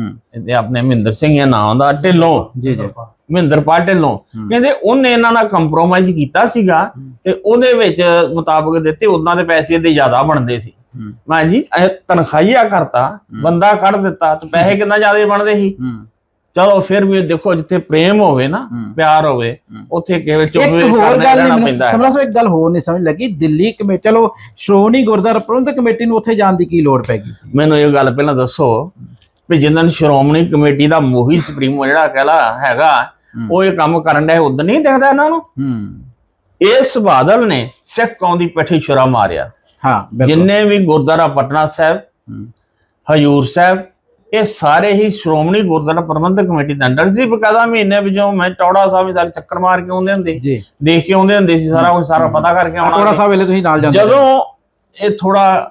ਤੇ ਆਪਣੇ ਮਹਿੰਦਰ ਸਿੰਘ ਦਾ ਨਾਮ ਦਾ ਢਿੱਲੋਂ। ਜੀ ਜੀ। ਮਹਿੰਦਰ ਪਾ ਢਿੱਲੋਂ। ਕਹਿੰਦੇ ਉਹਨੇ ਇਹਨਾਂ ਨਾਲ ਕੰਪਰੋਮਾਈਜ਼ ਕੀਤਾ ਸੀਗਾ। ਤੇ ਉਹਦੇ ਵਿੱਚ ਮੁਤਾਬਕ ਦਿੱਤੇ ਉਦਾਂ ਦੇ ਪੈਸੇ ਇਹਦੇ ਜ਼ਿਆਦਾ ਬਣਦੇ ਸੀ। ਮੈਂ ਜੀ ਇਹ ਤਨਖਾਹੀਆ ਕਰਤਾ ਬੰਦਾ ਕੱਢ ਦਿੱਤਾ ਤੇ ਪੈਸੇ ਕਿੰਨਾ ਜ਼ਿਆਦਾ ਬਣਦੇ ਸੀ? ਚਲੋ ਫਿਰ ਵੀ ਦੇਖੋ ਜਿੱਥੇ ਪ੍ਰੇਮ ਹੋਵੇ ਨਾ। ਪਿਆਰ ਹੋਵੇ। ਉੱਥੇ ਕਿਵੇਂ ਚੁੱਪ ਇੱਕ ਹੋਰ ਗੱਲ ਨਹੀਂ। ਸਮਝ ਸੋ ਇੱਕ ਗੱਲ ਹੋਰ ਨਹੀਂ ਸਮਝ ਲੱਗੀ ਦਿੱਲੀ ਕਮੇਟੀ ਚਲੋ ਸ਼੍ਰੋਮਣੀ ਗੁਰਦੁਆਰਾ ਪ੍ਰਬੰਧਕ ਕਮੇਟੀ ਨੂੰ ਉੱਥੇ ਜਾਣ ਦੀ ਕੀ ਲੋੜ ਪੈ ਗਈ ਸੀ ਮੈਨੂੰ ਇਹ ਗੱਲ ਪਹਿਲਾਂ ਦੱਸੋ ਵੀ ਜਿੰਦਨ ਸ਼੍ਰੋਮਣੀ ਕਮੇਟੀ ਦਾ ਮੋਹੀ ਸੁਪਰੀਮੋ ਜਿਹੜਾ ਕਹਿਲਾ ਹੈਗਾ। ਉਹ ਇਹ ਕੰਮ ਕਰਨ ਦਾ ਉਦੋਂ ਨਹੀਂ ਦਿਖਦਾ ਇਹਨਾਂ ਨੂੰ ਇਸ ਬਾਦਲ ਨੇ ਸਿੱਖ ਕੌਮ ਦੀ ਪਿੱਠੀ ਛੁਰਾ ਮਾਰਿਆ ਹਾਂ ਜਿੰਨੇ ਵੀ ਗੁਰਦੁਆਰਾ ਪਟਨਾ ਸਾਹਿਬ ਹੂੰ ਹਜੂਰ ਸਾਹਿਬ ਇਹ ਸਾਰੇ ਹੀ ਸ਼੍ਰੋਮਣੀ ਗੁਰਦੁਆਰਾ ਪ੍ਰਬੰਧਕ ਕਮੇਟੀ ਦੇ ਅੰਡਰ ਸੀ। ਬਕਾਇਦਾ ਮਹੀਨੇ ਵਿੱਚੋਂ ਮੈਂ ਚੌੜਾ ਸਾਹਿਬ ਵੀ ਸਾਰੇ ਚੱਕਰ ਮਾਰ ਕੇ ਆਉਂਦੇ ਹੁੰਦੇ ਜੀ। ਦੇਖ ਕੇ ਆਉਂਦੇ ਹੁੰਦੇ ਸੀ ਸਾਰਾ ਕੁਝ ਸਾਰਾ ਪਤਾ ਕਰਕੇ ਆਉਣਾ ਸਾਹਿਬ ਵੇਲੇ ਤੁਸੀਂ ਨਾਲ ਜਾਂਦੇ ਜਦੋਂ ਇਹ ਥੋੜਾ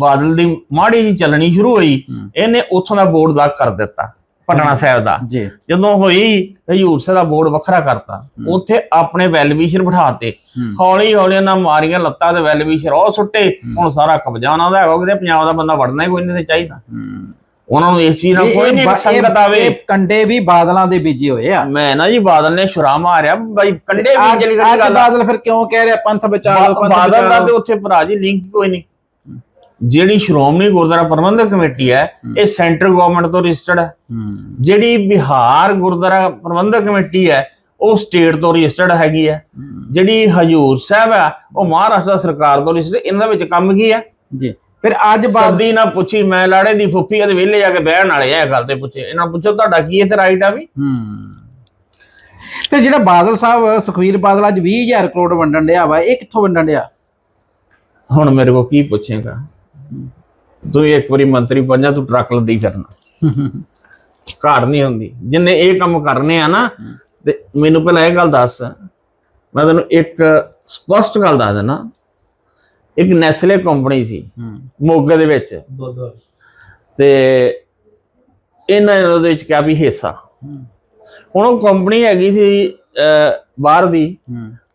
ਬਾਦਲ ਦੀ ਮਾੜੀ ਜੀ ਚੱਲਣੀ ਸ਼ੁਰੂ ਹੋਈ। ਇਹਨੇ ਉੱਥੋਂ ਦਾ ਬੋਰਡ ਦਾ ਕਰ ਦਿੱਤਾ ਪਟਨਾ ਸਾਹਿਬ ਦਾ। ਜਦੋਂ ਹੋਈ ਹਜੂਰ ਸਾਹਿਬ ਦਾ ਬੋਰਡ ਵੱਖਰਾ ਕਰਤਾ। ਉੱਥੇ ਆਪਣੇ ਵੈਲਵੀਸ਼ਰ ਬਿਠਾਤੇ। ਹੌਲੀ ਹੌਲੀ ਉਹਨਾਂ ਮਾਰੀਆਂ ਲੱਤਾਂ ਤੇ ਵੈਲਵੀਸ਼ਰ ਉਹ ਸੁੱਟੇ। ਹੁਣ ਸਾਰਾ ਕਬਜ਼ਾ ਉਹਨਾਂ ਦਾ ਹੈਗਾ ਕਿਤੇ ਪੰਜਾਬ ਦਾ ਬੰਦਾ ਵੜਨਾ ਹੀ ਕੋਈ ਨਹੀਂ ਤੇ ਚਾਹੀਦਾ। ਉਹਨਾਂ ਨੂੰ ਇਸ ਚੀਜ਼ ਨਾਲ ਕੋਈ ਨਹੀਂ ਸੰਗਤ ਆਵੇ। ਕੰਡੇ ਵੀ ਬਾਦਲਾਂ ਦੇ ਬੀਜੇ ਹੋਏ ਆ। ਮੈਂ ਨਾ ਜੀ ਬਾਦਲ ਨੇ ਸ਼ੁਰਾ ਮਾਰਿਆ ਬਾਈ ਕੰਡੇ ਜਿਹੜੀ ਅੱਜ ਗੱਲ ਆ। ਬਾਦਲ ਫਿਰ ਕਿਉਂ ਕਹਿ ਰਿਹਾ? ਪੰਥ ਬਚਾ ਲਓ ਬਾ- ਪੰਥ ਬਾਦਲ ਦਾ ਤੇ ਉੱਥੇ ਭਰਾ ਜੀ ਲਿੰਕ ਕੋਈ ਨਹੀਂ। ਜਿਹੜੀ ਸ਼੍ਰੋਮਣੀ ਗੁਰਦੁਆਰਾ ਪ੍ਰਬੰਧਕ ਕਮੇਟੀ ਹੈ ਇਹ ਸੈਂਟਰ ਗਵਰਨਮੈਂਟ ਤੋਂ ਰਜਿਸਟਰਡ ਹੈ। ਜਿਹੜੀ ਬਿਹਾਰ ਗੁਰਦੁਆਰਾ ਪ੍ਰਬੰਧਕ ਕਮੇਟੀ ਹੈ ਉਹ ਸਟੇਟ ਤੋਂ ਰਜਿਸਟਰਡ ਹੈਗੀ ਹੈ। ਜਿਹੜੀ ਹਜੂਰ ਸਾਹਿਬ ਹੈ ਉਹ ਮਹਾਰਾਸ਼ਟਰ ਸਰਕਾਰ ਤੋਂ ਰਜਿਸਟਰਡ ਇਹਨਾਂ ਵਿੱਚ ਕੰਮ ਕੀ ਹੈ? ਜੀ। ਫਿਰ ਅੱਜ ਸੱਦੀ ਨਾ ਪੁੱਛੀ ਮੈਂ ਲਾੜੇ ਦੀ ਫੁੱਫੀ ਇਹਦੇ ਵਿਹਲੇ ਜਾ ਕੇ ਬਹਿਣ ਵਾਲੇ ਆ ਇਹ ਗੱਲ ਤੇ ਪੁੱਛੇ। ਇਹਨਾਂ ਨੂੰ ਪੁੱਛੋ ਤੁਹਾਡਾ ਕੀ ਇੱਥੇ ਰਾਈਟ ਆ ਵੀ? ਹੂੰ। ਤੇ ਜਿਹੜਾ ਬਾਦਲ ਸਾਹਿਬ ਸੁਖਵੀਰ ਬਾਦਲ ਅੱਜ 20000 ਕਰੋੜ ਵੰਡਣ ਡਿਆ ਵਾ ਇਹ ਕਿੱਥੋਂ ਵੰਡਣ ਡਿਆ? ਹੁਣ ਮੇਰੇ ਕੋ ਕੀ ਪੁੱਛੇਗਾ? ਤੂੰ ਇੱਕ ਵਾਰੀ ਮੰਤਰੀ ਬਣ ਜਾ ਤੂੰ ਟਰੱਕ ਲੱਦੀ ਫਿਰਨਾ। ਘਾੜ ਨਹੀਂ ਹੁੰਦੀ। ਜਿੰਨੇ ਇਹ ਕੰਮ ਕਰਨੇ ਆ ਨਾ ਤੇ ਮੈਨੂੰ ਪਹਿਲਾਂ ਇਹ ਗੱਲ ਦੱਸ। ਮੈਂ ਤੈਨੂੰ ਇੱਕ ਸਪਸ਼ਟ ਗੱਲ ਦੱਸ ਦਿੰਦਾ। ਇੱਕ ਨੈਸਲੇ ਕੰਪਨੀ ਸੀ। ਮੋਗੇ ਦੇ ਵਿੱਚ। ਤੇ ਇਹਨਾਂ ਨੇ ਉਹਦੇ ਵਿੱਚ ਕਿਹਾ ਵੀ ਹਿੱਸਾ। ਹੁਣ ਉਹ ਕੰਪਨੀ ਹੈਗੀ ਸੀ ਬਾਹਰ ਦੀ।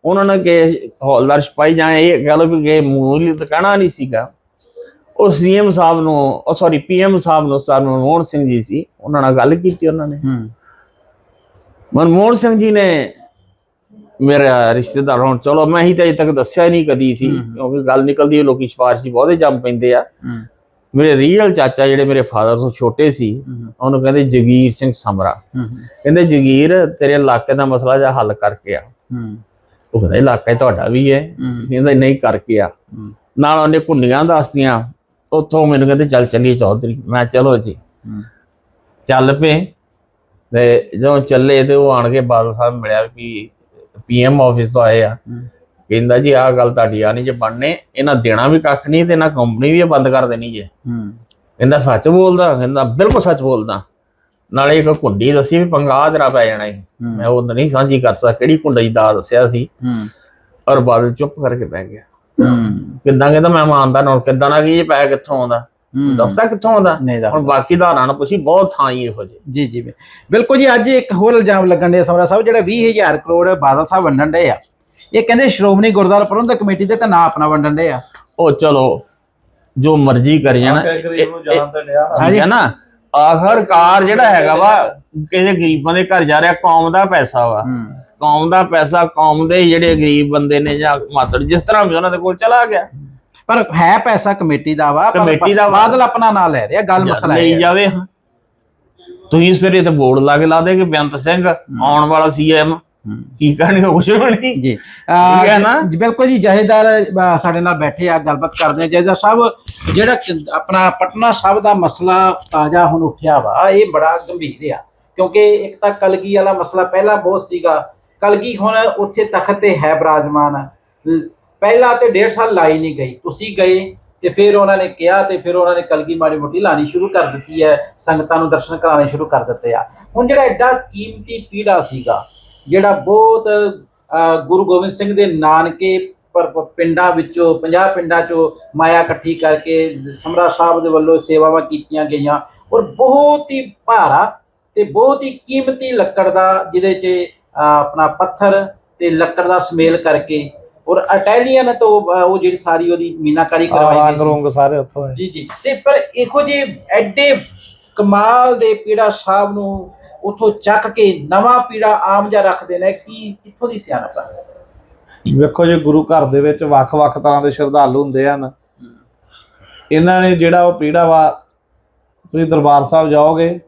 ਉਹਨਾਂ ਨੇ ਕਿ ਹੌਲਦਾਰ ਸਿਪਾਹੀ ਜਾਂ ਇਹ ਲਓ ਵੀ ਕਿ ਮੂਲੀ ਤਾਂ ਕਹਿਣਾ ਨਹੀਂ ਸੀਗਾ। ਉਹ ਸੀਐਮ ਸਾਹਿਬ ਨੂੰ ਉਹ ਸੌਰੀ ਪੀਐਮ ਸਾਹਿਬ ਨੂੰ ਸਰ ਮਨਮੋਹਨ ਸਿੰਘ ਜੀ ਸੀ। ਉਹਨਾਂ ਨਾਲ ਗੱਲ ਕੀਤੀ ਉਹਨਾਂ ਨੇ। ਮਨਮੋਹਨ ਸਿੰਘ ਜੀ ਨੇ ਮੇਰਾ ਰਿਸ਼ਤੇਦਾਰ ਹੁਣ ਚਲੋ ਮੈਂ ਹੀ ਤਾਂ ਅਜੇ ਤੱਕ ਦੱਸਿਆ ਨਹੀਂ ਕਦੀ ਸੀ। ਕਿਉਂਕਿ ਗੱਲ ਨਿਕਲਦੀ ਹੈ ਲੋਕੀ ਸਿਫਾਰਸ਼ੀ ਬਹੁਤੇ ਜੰਮ ਪੈਂਦੇ ਆ। ਮੇਰੇ ਰੀਅਲ ਚਾਚਾ ਜਿਹੜੇ ਮੇਰੇ ਫਾਦਰ ਤੋਂ ਛੋਟੇ ਸੀ ਉਹਨੂੰ ਕਹਿੰਦੇ ਜਗੀਰ ਸਿੰਘ ਸਮਰਾ। ਕਹਿੰਦੇ ਜਗੀਰ ਤੇਰੇ ਇਲਾਕੇ ਦਾ ਮਸਲਾ ਜਾਂ ਹੱਲ ਕਰਕੇ ਆ। ਉਹ ਕਹਿੰਦਾ ਇਲਾਕਾ ਤੁਹਾਡਾ ਵੀ ਹੈ। ਕਹਿੰਦਾ ਨਹੀਂ ਕਰਕੇ ਆ। ਨਾਲ ਉਹਨੇ ਕੁੰਡੀਆਂ ਦੱਸਦੀਆਂ ਉੱਥੋਂ ਮੈਨੂੰ ਕਹਿੰਦੇ ਚੱਲ ਚੱਲੀਏ ਚੌਧਰੀ। ਮੈਂ ਚਲੋ ਜੀ। ਚੱਲ ਪਏ। ਤੇ ਜਦੋਂ ਚੱਲੇ ਤੇ ਉਹ ਆਣ ਕੇ ਬਾਦਲ ਸਾਹਿਬ ਮਿਲਿਆ ਵੀ ਪੀਐਮ ਆਫਿਸ ਤੋਂ ਆਏ ਆ। ਕਹਿੰਦਾ ਜੀ ਆਹ ਗੱਲ ਤੁਹਾਡੀ ਆ ਨਹੀਂ ਜੇ ਬਣਨੇ ਇਹਨਾਂ ਦੇਣਾ ਵੀ ਕੱਖ ਨਹੀਂ ਤੇ ਇਹਨਾਂ ਕੰਪਨੀ ਵੀ ਇਹ ਬੰਦ ਕਰ ਦੇਣੀ ਜੇ। ਹੂੰ। ਕਹਿੰਦਾ ਸੱਚ ਬੋਲਦਾ? ਕਹਿੰਦਾ ਬਿਲਕੁਲ ਸੱਚ ਬੋਲਦਾ। ਨਾਲੇ ਇੱਕ ਕੁੰਡੀ ਦੱਸੀ ਵੀ ਪੰਗਾ ਤੇਰਾ ਪੈ ਜਾਣਾ ਸੀ ਮੈਂ ਉਹ ਨਹੀਂ ਸਾਂਝੀ ਕਰ ਸਕਦਾ ਕਿਹੜੀ ਕੁੰਡੀ ਦਾ ਦੱਸਿਆ ਸੀ। ਹੂੰ। ਔਰ ਬਾਦਲ ਚੁੱਪ ਕਰਕੇ ਬਹਿ ਗਿਆ। ਹੂੰ। ਕਿੱਦਾਂ ਕਹਿੰਦਾ ਮੈਂ ਮੰਨਦਾ ਨਾ ਕਿੱਦਾਂ ਨਾ ਕੀ ਇਹ ਪੈ ਕਿੱਥੋਂ ਆਉਂਦਾ। ਦੱਸਦਾ ਕਿੱਥੋਂ ਆਉਂਦਾ? ਨਹੀਂ ਦਾ ਹੁਣ ਬਾਕੀ ਧਾਰਾਂ ਨੂੰ ਪੁੱਛੀ ਬਹੁਤ ਥਾਂ ਹੀ ਇਹੋ ਜਿਹੇ। ਜੀ ਜੀ ਬਿਲਕੁਲ ਜੀ ਅੱਜ ਇੱਕ ਹੋਰ ਇਲਜ਼ਾਮ ਲੱਗਣ ਦੇ ਸਮਰਾ ਸਾਹਿਬ ਜਿਹੜਾ 20000 ਕਰੋੜ ਬਾਦਲ ਸਾਹਿਬ ਵੰਡਣ ਦੇ ਆ। ਇਹ ਕਹਿੰਦੇ ਸ਼੍ਰੋਮਣੀ ਗੁਰਦੁਆਰਾ ਪ੍ਰਬੰਧਕ ਕਮੇਟੀ ਦੇ ਤਾਂ ਨਾਂ ਆਪਣਾ ਵੰਡਣ ਦੇ ਆ। ਉਹ ਚਲੋ ਜੋ ਮਰਜ਼ੀ ਕਰੀ ਜਾਣਾ। ਹੈ ਨਾ? ਆਖਰਕਾਰ ਜਿਹੜਾ ਹੈਗਾ ਵਾ ਕਿਸੇ ਗਰੀਬਾਂ ਦੇ ਘਰ ਜਾ ਰਿਹਾ ਕੌਮ ਦਾ ਪੈਸਾ ਵਾ। ਕੌਮ ਦਾ ਪੈਸਾ ਕੌਮ ਦੇ ਜਿਹੜੇ ਗਰੀਬ ਬੰਦੇ ਨੇ ਜਾਂ ਮਾਤੜ ਜਿਸ ਤਰ੍ਹਾਂ ਵੀ ਉਹਨਾਂ ਦੇ ਕੋਲ ਚਲਾ ਗਿਆ। ਪਰ ਹੈ ਪੈਸਾ ਕਮੇਟੀ ਦਾ ਵਾ ਕਮੇਟੀ ਦਾ ਵਾ। ਬਾਦਲ ਆਪਣਾ ਨਾਂ ਲੈ ਰਿਹਾ ਗੱਲ ਮਸਲਾ ਲਈ ਹੈ ਜਾਵੇ ਹਾਂ। ਤੁਸੀਂ ਸਵੇਰੇ ਤੇ ਬੋਰਡ ਲਾ ਕੇ ਲਾ ਦੇ ਕਿ ਬੇਅੰਤ ਸਿੰਘ ਆਉਣ ਵਾਲਾ ਸੀਐਮ ਕੀ ਕਰਨਗੇ ਕੁਛ ਵੀ ਨਹੀਂ। ਜੀ। ਠੀਕ ਹੈ ਨਾ? ਜੀ, ਬਿਲਕੁਲ ਜੀ ਜਹੇਦਾਰ ਅਹ, ਸਾਡੇ ਨਾਲ ਬੈਠੇ ਆ ਗੱਲਬਾਤ ਕਰਦੇ ਆ। ਜਹੇਦਾਰ ਸਾਹਿਬ ਜਿਹੜਾ ਕਿ ਆਪਣਾ ਪਟਨਾ ਸਾਹਿਬ ਦਾ ਮਸਲਾ ਤਾਜ਼ਾ ਹੁਣ ਉੱਠਿਆ ਵਾ ਇਹ ਬੜਾ ਗੰਭੀਰ ਆ। ਕਿਉਂਕਿ ਇੱਕ ਤਾਂ ਕਲਗੀ ਵਾਲਾ ਮਸਲਾ ਪਹਿਲਾਂ ਬਹੁਤ ਸੀਗਾ। ਕਲਗੀ ਹੁਣ ਉੱਥੇ ਤਖਤ ਤੇ ਹੈ ਬਰਾਜਮਾਨ। ਪਹਿਲਾਂ ਤੇ ਡੇਢ ਸਾਲ ਲਾਈ ਨਹੀਂ ਗਈ। ਤੁਸੀਂ ਗਏ ਤੇ ਫਿਰ ਉਹਨਾਂ ਨੇ ਕਿਹਾ ਤੇ ਫਿਰ ਉਹਨਾਂ ਨੇ ਕਲਗੀ ਮਾੜੀ ਮੋਟੀ ਲਾਣੀ ਸ਼ੁਰੂ ਕਰ ਦਿੱਤੀ ਹੈ, ਸੰਗਤਾਂ ਨੂੰ ਦਰਸ਼ਨ ਕਰਾਉਣੇ ਸ਼ੁਰੂ ਕਰ ਦਿੱਤੇ ਆ। ਹੁਣ ਜਿਹੜਾ ਐਡਾ ਕੀਮਤੀ ਪੀੜਾ ਸੀਗਾ, ਜਿਹੜਾ ਬਹੁਤ ਗੁਰੂ ਗੋਬਿੰਦ ਸਿੰਘ ਦੇ ਨਾਨਕੇ ਪਰ ਪਿੰਡਾਂ ਵਿੱਚੋਂ 50 ਪਿੰਡਾਂ ਚੋਂ ਮਾਇਆ ਇਕੱਠੀ ਕਰਕੇ ਸਮਰਾ ਸਾਹਿਬ ਦੇ ਵੱਲੋਂ ਸੇਵਾਵਾਂ ਕੀਤੀਆਂ ਗਈਆਂ ਔਰ ਬਹੁਤ ਹੀ ਭਾਰਾ ਤੇ ਬਹੁਤ ਹੀ ਕੀਮਤੀ ਲੱਕੜ ਦਾ, ਜਿਹਦੇ 'ਚ ਆਪਣਾ ਪੱਥਰ ਤੇ ਲੱਕੜ ਦਾ ਸਮੇਲ ਕਰਕੇ ਔਰ ਇਟਾਲੀਅਨ ਤੋਂ ਉਹ ਜਿਹੜੀ ਸਾਰੀ ਉਹਦੀ ਮੀਨਾਕਾਰੀ ਕਰਵਾਈ ਗਈ ਸੀ। ਰੋਂਗ ਸਾਰੇ ਉੱਥੋਂ ਹੈ ਜੀ ਜੀ। ਤੇ ਪਰ ਇਹੋ ਜਿਹੇ ਐਡੇ ਕਮਾਲ ਦੇ ਪੀੜਾ ਸਾਹਿਬ ਨੂੰ ਉਥੋਂ ਚੱਕ ਕੇ ਨਵਾਂ ਪੀੜਾ ਆਮ ਜਾ ਰੱਖਦੇ ਨੇ ਕੀ ਕਿੱਥੋਂ ਦੀ ਸਿਆਣਪ ਹੈ ਵੇਖੋ ਜੀ ਗੁਰੂ ਘਰ ਦੇ ਵਿੱਚ ਵੱਖ-ਵੱਖ ਤਰ੍ਹਾਂ ਦੇ ਸ਼ਰਧਾਲੂ ਹੁੰਦੇ ਹਨ। ਇਹਨਾਂ ਨੇ ਜਿਹੜਾ ਉਹ ਪੀੜਾ ਵਾ ਤੁਸੀਂ ਦਰਬਾਰ ਸਾਹਿਬ ਜਾਓਗੇ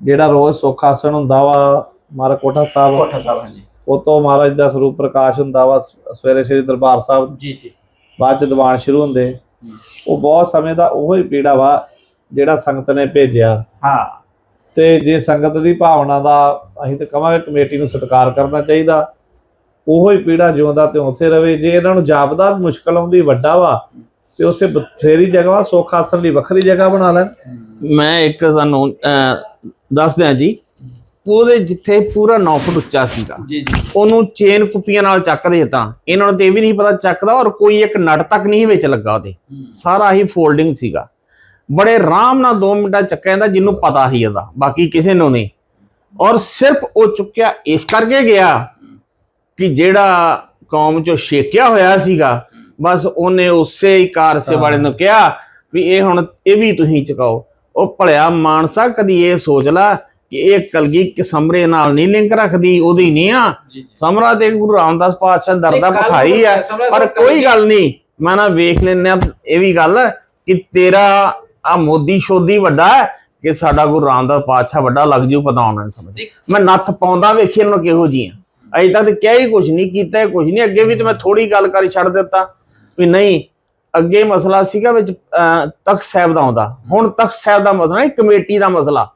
ਜਿਹੜਾ ਰੋਜ਼ ਸੁੱਖ ਆਸਣ ਹੁੰਦਾ ਵਾ ਮਾਰਾ ਕੋਠਾ ਸਾਹਿਬ। ਕੋਠਾ ਸਾਹਿਬ ਹਾਂਜੀ। ਉਹ ਤੋਂ ਮਹਾਰਾਜ ਦਾ ਸਰੂਪ ਪ੍ਰਕਾਸ਼ ਹੁੰਦਾ ਵਾ ਸਵੇਰੇ ਸ੍ਰੀ ਦਰਬਾਰ ਸਾਹਿਬ ਜੀ ਜੀ। ਬਾਅਦ ਚ ਦੀਵਾਨ ਸ਼ੁਰੂ ਹੁੰਦੇ। ਉਹ ਬਹੁਤ ਸਮੇਂ ਦਾ ਉਹੋ ਹੀ ਪੀੜਾ ਵਾ ਜਿਹੜਾ ਸੰਗਤ ਨੇ ਭੇਜਿਆ। ਹਾਂ। ਤੇ ਜੇ ਸੰਗਤ ਦੀ ਭਾਵਨਾ ਦਾ ਅਸੀਂ ਤਾਂ ਕਵਾਂਗੇ ਕਮੇਟੀ ਨੂੰ ਸਤਿਕਾਰ ਕਰਨਾ ਚਾਹੀਦਾ। ਉਹੋ ਹੀ ਪੀੜਾ ਜਿਉਂਦਾ ਤੇ ਉੱਥੇ ਰਵੇ। ਜੇ ਇਹਨਾਂ ਨੂੰ ਜਾਪਦਾ ਮੁਸ਼ਕਲ ਆਉਂਦੀ ਵੱਡਾ ਵਾ ਤੇ ਉੱਥੇ ਬਥੇਰੀ ਜਗ੍ਹਾ ਵਾ ਸੁੱਖ ਆਸਣ ਲਈ ਵੱਖਰੀ ਜਗ੍ਹਾ ਬਣਾ ਲੈਣ। ਮੈਂ ਇੱਕ ਤੁਹਾਨੂੰ ਅਹ, ਦੱਸ ਦਿਆਂ ਜੀ। ਉਹਦੇ ਜਿੱਥੇ ਪੂਰਾ 9 ਫੁੱਟ ਉੱਚਾ ਸੀਗਾ। ਜੀ ਜੀ। ਉਹਨੂੰ ਚੇਨ ਕੁੱਪੀਆਂ ਨਾਲ ਚੱਕਦੇ ਤਾਂ ਇਹਨਾਂ ਨੂੰ ਤੇ ਇਹ ਵੀ ਨਹੀਂ ਪਤਾ ਚੱਕਦਾ ਔਰ ਕੋਈ ਇੱਕ ਨਟ ਤੱਕ ਨਹੀਂ ਵਿੱਚ ਲੱਗਾ ਉਹਦੇ। ਸਾਰਾ ਹੀ ਫੋਲਡਿੰਗ ਸੀਗਾ। ਬੜੇ ਆਰਾਮ ਨਾਲ 2 ਮਿੰਟਾਂ ਚੱਕਿਆ ਜਾਂਦਾ ਜਿਹਨੂੰ ਪਤਾ ਹੀ ਇਹਦਾ ਬਾਕੀ ਕਿਸੇ ਨੂੰ ਨਹੀਂ। ਔਰ ਸਿਰਫ ਉਹ ਚੁੱਕਿਆ ਇਸ ਕਰਕੇ ਗਿਆ ਕਿ ਜਿਹੜਾ ਕੌਮ ਚੋਂ ਛੇਕਿਆ ਹੋਇਆ ਸੀਗਾ ਬਸ ਉਹਨੇ ਉਸੇ ਹੀ ਕਾਰਸੇ ਵਾਲੇ ਨੂੰ ਕਿਹਾ ਵੀ ਇਹ ਹੁਣ ਇਹ ਵੀ ਤੁਸੀਂ ਚੁਕਾਓ। ਉਹ ਭਲਿਆ ਮਾਨਸਾ ਕਦੀ ਇਹ ਸੋਚ ਲਾ ਕਿ ਇਹ ਕਲਗੀ ਕਿਸਮਰੇ ਨਾਲ ਨਹੀਂ ਲਿੰਕ ਰੱਖਦੀ ਉਹਦੀ ਨਹੀਂ ਆ। ਸਮਰਾ ਤੇ ਗੁਰੂ ਰਾਮਦਾਸ ਪਾਤਸ਼ਾਹ ਨਹੀਂ, ਕੱਲ੍ਹ ਬਖਾਈ ਆ ਪਰ ਕੋਈ ਗੱਲ ਨਹੀਂ ਮੈਂ ਨਾ ਵੇਖ ਲੈਨੇ ਆ ਇਹ ਵੀ ਗੱਲ ਕਿ ਤੇਰਾ ਆ ਮੋਦੀ ਸ਼ੋਦੀ ਵੱਡਾ ਹੈ ਕਿ ਸਾਡਾ ਗੁਰੂ ਰਾਮਦਾਸ ਪਾਤਸ਼ਾਹ ਵੱਡਾ ਲੱਗ ਜੂ ਪਤਾ ਉਹਨਾਂ ਨੂੰ ਸਮਝ। ਮੈਂ ਨੱਥ ਪਾਉਂਦਾ ਵੇਖੀ ਇਹਨਾਂ ਨੂੰ ਕਿਹੋ ਜੀ ਆ। ਅਜੇ ਤੱਕ ਤੇ ਕਿਹਾ ਹੀ ਕੁਝ ਨਹੀਂ ਕੀਤਾ ਕੁਝ ਨਹੀਂ। ਅੱਗੇ ਵੀ ਤੇ ਮੈਂ ਥੋੜੀ ਗੱਲ ਕਰੀ ਛੱਡ ਦਿੱਤਾ ਵੀ ਨਹੀਂ ਅੱਗੇ ਮਸਲਾ ਸੀਗਾ ਵਿੱਚ ਤਖਤ ਸਾਹਿਬ ਦਾ ਆਉਂਦਾ। ਹੁਣ ਤਖਤ ਸਾਹਿਬ ਦਾ ਮਸਲਾ ਨਹੀਂ ਕਮੇਟੀ ਦਾ ਮਸਲਾ।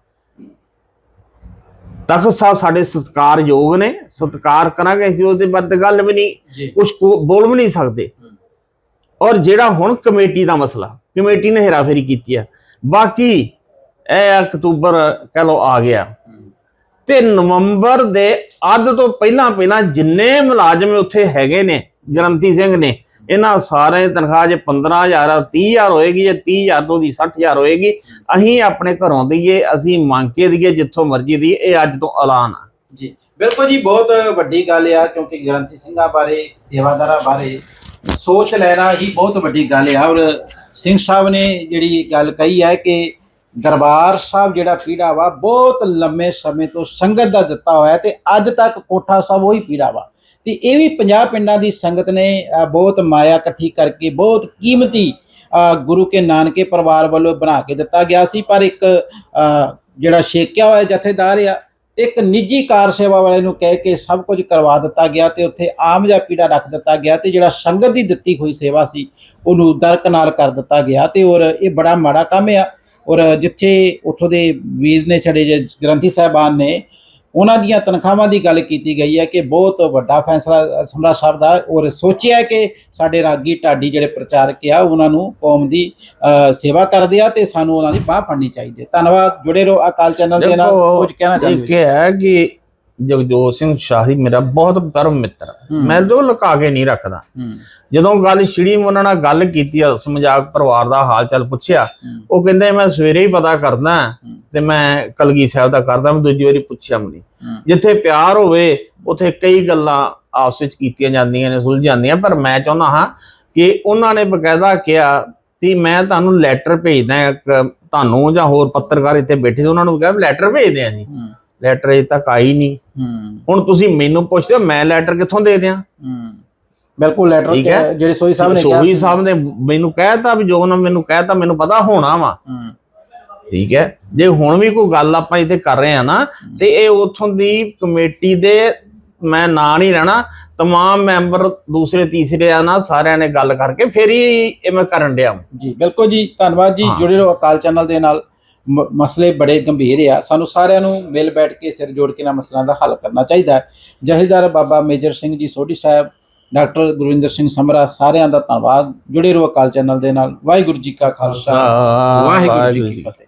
ਤਖਤ ਸਾਹਿਬ ਸਾਡੇ ਸਤਿਕਾਰਯੋਗ ਨੇ ਸਤਿਕਾਰ ਕਰਾਂਗੇ ਅਸੀਂ ਉਹਦੇ ਬਾਰੇ ਗੱਲ ਵੀ ਨਹੀਂ ਕੁਝ ਬੋਲ ਵੀ ਨਹੀਂ ਸਕਦੇ। ਔਰ ਜਿਹੜਾ ਹੁਣ ਕਮੇਟੀ ਦਾ ਮਸਲਾ ਕਮੇਟੀ ਨੇ ਹੇਰਾਫੇਰੀ ਕੀਤੀ ਆ। ਬਾਕੀ ਇਹ ਅਕਤੂਬਰ ਕਹ ਲੋ ਆ ਗਿਆ। ਤੇ ਨਵੰਬਰ ਦੇ ਅੱਧ ਤੋਂ ਪਹਿਲਾਂ ਪਹਿਲਾਂ ਜਿੰਨੇ ਮੁਲਾਜ਼ਮ ਉੱਥੇ ਹੈਗੇ ਨੇ ਗਰੰਤੀ ਸਿੰਘ ਨੇ ਇਹਨਾਂ ਸਾਰਿਆਂ ਦੀ ਤਨਖਾਹ ਜੇ 15000 ਆ 30000 ਹੋਏਗੀ, ਜੇ 30000 ਤੋਂ ਦੀ 60000 ਹੋਏਗੀ, ਅਸੀਂ ਆਪਣੇ ਘਰੋਂ ਦਈਏ, ਅਸੀਂ ਮੰਗ ਕੇ ਦਈਏ, ਜਿੱਥੋਂ ਮਰਜ਼ੀ ਦੀ ਇਹ ਅੱਜ ਤੋਂ ਐਲਾਨ ਆ। ਜੀ, ਬਿਲਕੁਲ ਜੀ, ਬਹੁਤ ਵੱਡੀ ਗੱਲ ਆ, ਕਿਉਂਕਿ ਗ੍ਰੰਥੀ ਸਿੰਘਾਂ ਬਾਰੇ, ਸੇਵਾਦਾਰਾਂ ਬਾਰੇ ਸੋਚ ਲੈਣਾ ਹੀ ਬਹੁਤ ਵੱਡੀ ਗੱਲ ਆ। ਔਰ ਸਿੰਘ ਸਾਹਿਬ ਨੇ ਜਿਹੜੀ ਗੱਲ ਕਹੀ ਹੈ ਕਿ ਦਰਬਾਰ ਸਾਹਿਬ ਜਿਹੜਾ ਪੀੜਾ ਵਾ, ਬਹੁਤ ਲੰਮੇ ਸਮੇਂ ਤੋਂ ਸੰਗਤ ਦਾ ਦਿੱਤਾ ਹੋਇਆ ਤੇ ਅੱਜ ਤੱਕ ਕੋਠਾ ਸਾਹਿਬ ਉਹੀ ਪੀੜਾ ਵਾ। ਤੇ ਇਹ ਵੀ 50 ਪਿੰਡਾਂ ਦੀ ਸੰਗਤ ਨੇ ਬਹੁਤ ਮਾਇਆ ਇਕੱਠੀ ਕਰਕੇ ਬਹੁਤ ਕੀਮਤੀ ਗੁਰੂ ਕੇ ਨਾਨਕੇ ਪਰਿਵਾਰ ਵੱਲੋਂ ਬਣਾ ਕੇ ਦਿੱਤਾ ਗਿਆ ਸੀ। ਪਰ ਇੱਕ ਜਿਹੜਾ ਛੇਕਿਆ ਹੋਇਆ ਜਥੇਦਾਰ ਆ, ਇੱਕ ਨਿੱਜੀ ਕਾਰ ਸੇਵਾ ਵਾਲੇ ਨੂੰ ਕਹਿ ਕੇ ਸਭ ਕੁਝ ਕਰਵਾ ਦਿੱਤਾ ਗਿਆ ਤੇ ਉੱਥੇ ਆਮ ਜਿਹਾ ਪੀੜਾ ਰੱਖ ਦਿੱਤਾ ਗਿਆ ਤੇ ਜਿਹੜਾ ਸੰਗਤ ਦੀ ਦਿੱਤੀ ਹੋਈ ਸੇਵਾ ਸੀ, ਉਹਨੂੰ ਦਰਕਨਾਰ ਕਰ ਦਿੱਤਾ ਗਿਆ ਤੇ ਔਰ ਇਹ ਬੜਾ ਮਾੜਾ ਕੰਮ ਆ। ਔਰ ਜਿੱਥੇ ਉੱਥੋਂ ਦੇ ਵੀਰ ਨੇ ਛੜੇ ਜੇ ਗ੍ਰੰਥੀ ਸਾਹਿਬਾਨ ਨੇ ਉਹਨਾਂ ਦੀਆਂ ਤਨਖਾਹਾਂ ਦੀ ਗੱਲ ਕੀਤੀ ਗਈ ਹੈ ਕਿ ਬਹੁਤ ਵੱਡਾ ਫੈਸਲਾ ਸਮਰਾ ਸਾਹਿਬ ਦਾ। ਔਰ ਸੋਚਿਆ ਕਿ ਸਾਡੇ ਰਾਗੀ ਢਾਡੀ ਜਿਹੜੇ ਪ੍ਰਚਾਰਕ ਆ ਉਹਨਾਂ ਨੂੰ ਕੌਮ ਦੀ ਸੇਵਾ ਕਰਦੇ ਆ ਤੇ ਸਾਨੂੰ ਉਹਨਾਂ ਦੀ ਬਾਹ ਫੜਨੀ ਚਾਹੀਦੀ ਹੈ। ਧੰਨਵਾਦ। ਜੁੜੇ ਰਹੋ ਅਕਾਲ ਚੈਨਲ ਦੇ ਨਾਲ। ਕੁਝ ਕਹਿਣਾ ਚਾਹੁੰਦੇ ਹੈ ਕਿ ਜਗਜੋਤ ਸਿੰਘ ਸ਼ਾਹੀ ਮੇਰਾ ਬਹੁਤ ਪਰਮ ਮਿੱਤਰ। ਮੈਂ ਜੋ ਲੁਕਾ ਕੇ ਨਹੀਂ ਰੱਖਦਾ ਜਦੋਂ ਗੱਲ ਛਿੜੀ ਮੈਂ ਉਹਨਾਂ ਨਾਲ ਗੱਲ ਕੀਤੀ ਆ ਸਮਝਾਕ ਪਰਿਵਾਰ ਦਾ ਹਾਲ ਚਾਲ ਪੁੱਛਿਆ। ਉਹ ਕਹਿੰਦੇ ਮੈਂ ਸਵੇਰੇ ਹੀ ਪਤਾ ਕਰਦਾ ਤੇ ਮੈਂ ਕਲਗੀ ਸਾਹਿਬ ਦਾ ਕਰਦਾ ਮੈਂ ਦੂਜੀ ਵਾਰੀ ਪੁੱਛਿਆ ਮਨੀ। ਜਿੱਥੇ ਪਿਆਰ ਹੋਵੇ ਉਥੇ ਕਈ ਗੱਲਾਂ ਆਪਸ ਵਿੱਚ ਕੀਤੀਆਂ ਜਾਂਦੀਆਂ ਨੇ ਸੁਲਝ ਜਾਂਦੀਆਂ ਪਰ ਮੈਂ ਚਾਹੁੰਦਾ ਹਾਂ ਕਿ ਉਹਨਾਂ ਨੇ ਬਕਾਇਦਾ ਕਿਹਾ ਕਿ ਮੈਂ ਤੁਹਾਨੂੰ ਲੈਟਰ ਭੇਜਦਾ ਤੁਹਾਨੂੰ ਜਾਂ ਹੋਰ ਪੱਤਰਕਾਰ ਇੱਥੇ ਬੈਠੇ ਉਹਨਾਂ ਨੂੰ ਕਿਹਾ ਲੈਟਰ ਭੇਜਦੇ ਆ ਜੀ ਲੈਟਰ ਅਜੇ ਤੱਕ ਆਈ ਨਹੀਂ ਹੂੰ ਹੁਣ ਤੁਸੀਂ ਮੈਨੂੰ ਪੁੱਛਦੇ ਹੋ ਮੈਂ ਲੈਟਰ ਕਿੱਥੋਂ ਦੇ ਦਿਆਂ ਹੂੰ ਬਿਲਕੁਲ ਲੈਟਰ ਠੀਕ ਹੈ। ਜਿਹੜੇ ਸੋਈ ਸਾਹਿਬ ਨੇ ਕਿਹਾ ਸੋਹੀ ਸੀ। ਸਾਹਿਬ ਨੇ ਮੈਨੂੰ ਕਹਿਤਾ ਵੀ ਜੋ ਉਹਨਾਂ ਮੈਨੂੰ ਕਹਿਤਾ ਮੈਨੂੰ ਪਤਾ ਹੋਣਾ ਵਾ ਹੂੰ ਠੀਕ ਹੈ ਜੇ ਹੁਣ ਵੀ ਕੋਈ ਗੱਲ ਆਪਾਂ ਇੱਥੇ ਕਰ ਰਹੇ ਆ ਨਾ ਤੇ ਇਹ ਉਥੋਂ ਦੀ ਕਮੇਟੀ ਦੇ ਮੈਂ ਨਾਂ ਨਹੀਂ ਲੈਣਾ तमाम ਮੈਂਬਰ ਦੂਸਰੇ ਤੀਸਰੇ ਆ ਨਾ ਸਾਰਿਆਂ ਨੇ ਗੱਲ ਕਰਕੇ ਫਿਰ ਹੀ ਇਹ ਮੈਂ ਕਰਨ ਡਿਆ ਵਾਂ। ਜੀ ਬਿਲਕੁਲ ਜੀ ਧੰਨਵਾਦ ਜੀ ਹਾਂ। ਜੁੜੇ ਰਹੋ ਅਕਾਲ ਚੈਨਲ ਦੇ ਨਾਲ ਮ- ਮਸਲੇ ਬੜੇ ਗੰਭੀਰ ਆ। ਸਾਨੂੰ ਸਾਰਿਆਂ ਨੂੰ ਮਿਲ ਬੈਠ ਕੇ ਸਿਰ ਜੋੜ ਕੇ ਨਾ ਮਸਲਿਆਂ ਦਾ ਹੱਲ ਕਰਨਾ ਚਾਹੀਦਾ ਹੈ। ਬਾਬਾ ਮੇਜਰ ਸਿੰਘ ਜੀ ਸੋਢੀ ਸਾਹਿਬ ਡਾਕਟਰ ਗੁਰਵਿੰਦਰ ਸਿੰਘ ਸਮਰਾ ਸਾਰਿਆਂ ਦਾ ਧੰਨਵਾਦ। ਜੁੜੇ ਰਹੋ ਅਕਾਲ ਚੈਨਲ ਦੇ ਨਾਲ। ਵਾਹਿਗੁਰੂ ਜੀ ਕਾ ਖਾਲਸਾ। ਵਾਹਿਗੁਰੂ ਜੀ ਕੀ ਫਤਿਹ।